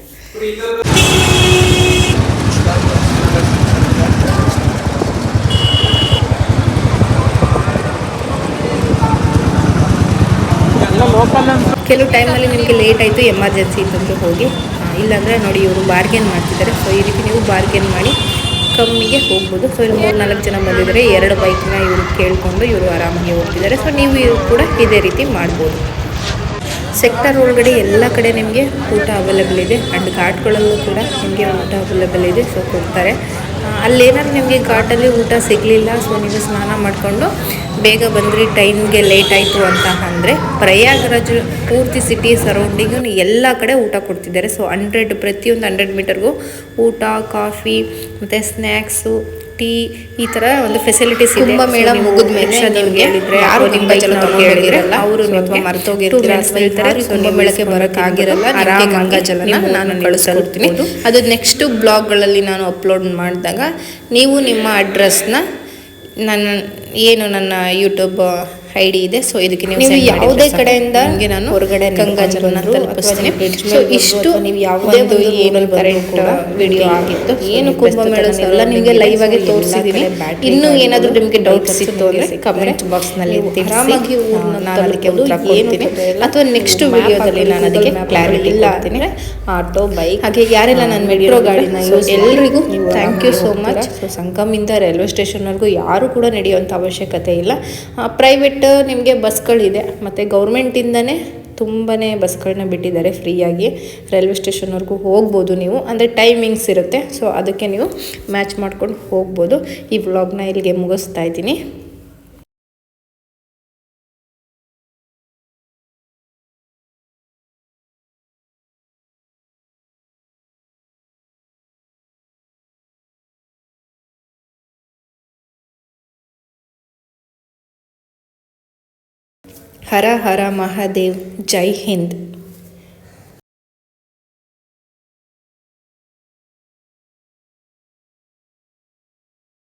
ಕೆಲವು ಟೈಮಲ್ಲಿ ನಿಮಗೆ ಲೇಟ್ ಆಯಿತು, ಎಮರ್ಜೆನ್ಸಿ ಇತ್ತಂದ್ರೆ ಹೋಗಿ. ಇಲ್ಲಾಂದರೆ ನೋಡಿ ಇವರು ಬಾರ್ಗೇನ್ ಮಾಡ್ತಿದ್ದಾರೆ. ಸೊ ಈ ರೀತಿ ನೀವು ಬಾರ್ಗೇನ್ ಮಾಡಿ ಕಮ್ಮಿಗೆ ಹೋಗ್ಬೋದು. ಸೊ ಇಲ್ಲಿ ಮೂರು ನಾಲ್ಕು ಜನ ಬಂದಿದ್ದಾರೆ. ಎರಡು ಬೈಕ್ನ ಇವರು ಕೇಳಿಕೊಂಡು ಇವರು ಆರಾಮಾಗಿ ಹೋಗ್ತಿದ್ದಾರೆ. ಸೊ ನೀವು ಇವರು ಕೂಡ ಇದೇ ರೀತಿ ಮಾಡ್ಬೋದು. ಸೆಕ್ಟರ್ ಒಳಗಡೆ ಎಲ್ಲ ಕಡೆ ನಿಮಗೆ ಊಟ ಅವೈಲೇಬಲ್ ಇದೆ. ಆ್ಯಂಡ್ ಘಾಟ್ಗಳಲ್ಲೂ ಕೂಡ ನಿಮಗೆ ಊಟ ಅವೈಲೇಬಲ್ ಇದೆ. ಸೊ ಕೊಡ್ತಾರೆ. ಅಲ್ಲೇನಾದ್ರು ನಿಮಗೆ ಘಾಟಲ್ಲಿ ಊಟ ಸಿಗಲಿಲ್ಲ ಸೊ ನೀವು ಸ್ನಾನ ಮಾಡಿಕೊಂಡು ಬೇಗ ಬಂದ್ರಿ, ಟೈಮ್ಗೆ ಲೇಟ್ ಆಯಿತು ಅಂತ ಅಂದರೆ ಪ್ರಯಾಗರಾಜ್ ಪೂರ್ತಿ ಸಿಟಿ ಸರೌಂಡಿಂಗು ಎಲ್ಲ ಕಡೆ ಊಟ ಕೊಡ್ತಿದ್ದಾರೆ. ಸೊ ಹಂಡ್ರೆಡ್ ಪ್ರತಿಯೊಂದು ಹಂಡ್ರೆಡ್ ಮೀಟರ್ಗೂ ಊಟ ಕಾಫಿ ಮತ್ತು ಸ್ನ್ಯಾಕ್ಸು ಟೀ ಈ ಥರ ಒಂದು ಫೆಸಿಲಿಟೀಸ್ ಇದೆ. ಕುಂಭಮೇಳ ಮುಗಿದ extra ನಿಮ್ಗೆ ಯಾರು ನಿಮ್ಮ ಜನ ಜನ ಅವರು ಅಥವಾ ಮರ್ತೋಗಿರ್ತೀರ ಹೇಳ್ತಾರೆ. ಕುಂಭಮೇಳಕ್ಕೆ ಬರೋಕ್ಕಾಗಿರಲ್ಲ. ನಿಮಗೆ ನಿಮ್ಗೆ ನಾನು ನಾನು ಕಳಿಸ್ಕೊಡ್ತೀನಿ. ಅದು ನೆಕ್ಸ್ಟ್ ಬ್ಲಾಗ್ಗಳಲ್ಲಿ ನಾನು ಅಪ್ಲೋಡ್ ಮಾಡಿದಾಗ ನೀವು ನಿಮ್ಮ ಅಡ್ರೆಸ್ನ ನನ್ನ ಏನು ನನ್ನ ಯೂಟ್ಯೂಬ್ ಐ ಡಿ ಇದೆ ಸೊ ಇದಕ್ಕೆ ನೀವು ಯಾವುದೇ ಕಡೆಯಿಂದ ನಾನು ಹೊರಗಡೆ ಗಂಗಾಜಲನ ತಲುಪಿಸ್ತೀನಿ. ಸೊ ಇಷ್ಟು ನೀವು ಯಾವುದೇ ಒಂದು ಕರೆಂಟ್ ವಿಡಿಯೋ ಆಗಿತ್ತು. ಏನು ಕುಂಭಮೇಳ ಎಲ್ಲ ನಿಮಗೆ ಲೈವ್ ಆಗಿ ತೋರಿಸಿದ್ದೀನಿ. ಇನ್ನೂ ಏನಾದರೂ ನಿಮಗೆ ಡೌಟ್ಸ್ ಇತ್ತು ಅಂದರೆ ಕಮೆಂಟ್ ಬಾಕ್ಸ್ನಲ್ಲಿ ಆರಾಮಾಗಿ ನಾನು ಅದಕ್ಕೆ ಉತ್ತರ ಕೊಡ್ತೀನಿ ಅಥವಾ ನೆಕ್ಸ್ಟ್ ವಿಡಿಯೋದಲ್ಲಿ ನಾನು ಅದಕ್ಕೆ ಕ್ಲಾರಿಟಿ ಇಲ್ಲ ಅಂತೀನಿ ಆಟೋ ಬೈಕ್ ಹಾಗೆ ಯಾರೆಲ್ಲ ನಾನು ಮೆಟ್ರೋ ಗಾಡಿನ ಯೂಸ್ ಎಲ್ರಿಗೂ ಥ್ಯಾಂಕ್ ಯು ಸೋ ಮಚ್ ಸಂಗಮಿಂದ ರೈಲ್ವೆ ಸ್ಟೇಷನ್ವರೆಗೂ ಯಾರು ಕೂಡ ನಡೆಯುವಂಥ ಅವಶ್ಯಕತೆ ಇಲ್ಲ. ಪ್ರೈವೇಟ್ ನಿಮಗೆ ಬಸ್ಗಳಿದೆ ಮತ್ತು ಗೌರ್ಮೆಂಟಿಂದನೇ ತುಂಬಾ ಬಸ್ಗಳನ್ನ ಬಿಟ್ಟಿದ್ದಾರೆ. ಫ್ರೀಯಾಗಿ ರೈಲ್ವೆ ಸ್ಟೇಷನ್ವರೆಗೂ ಹೋಗ್ಬೋದು ನೀವು. ಅಂದರೆ ಟೈಮಿಂಗ್ಸ್ ಇರುತ್ತೆ. ಸೊ ಅದಕ್ಕೆ ನೀವು ಮ್ಯಾಚ್ ಮಾಡ್ಕೊಂಡು ಹೋಗ್ಬೋದು. ಈ ವ್ಲಾಗ್ನ ಇಲ್ಲಿಗೆ ಮುಗಿಸ್ತಾ ಇದ್ದೀನಿ. हरा हरा महादेव जय हिंद।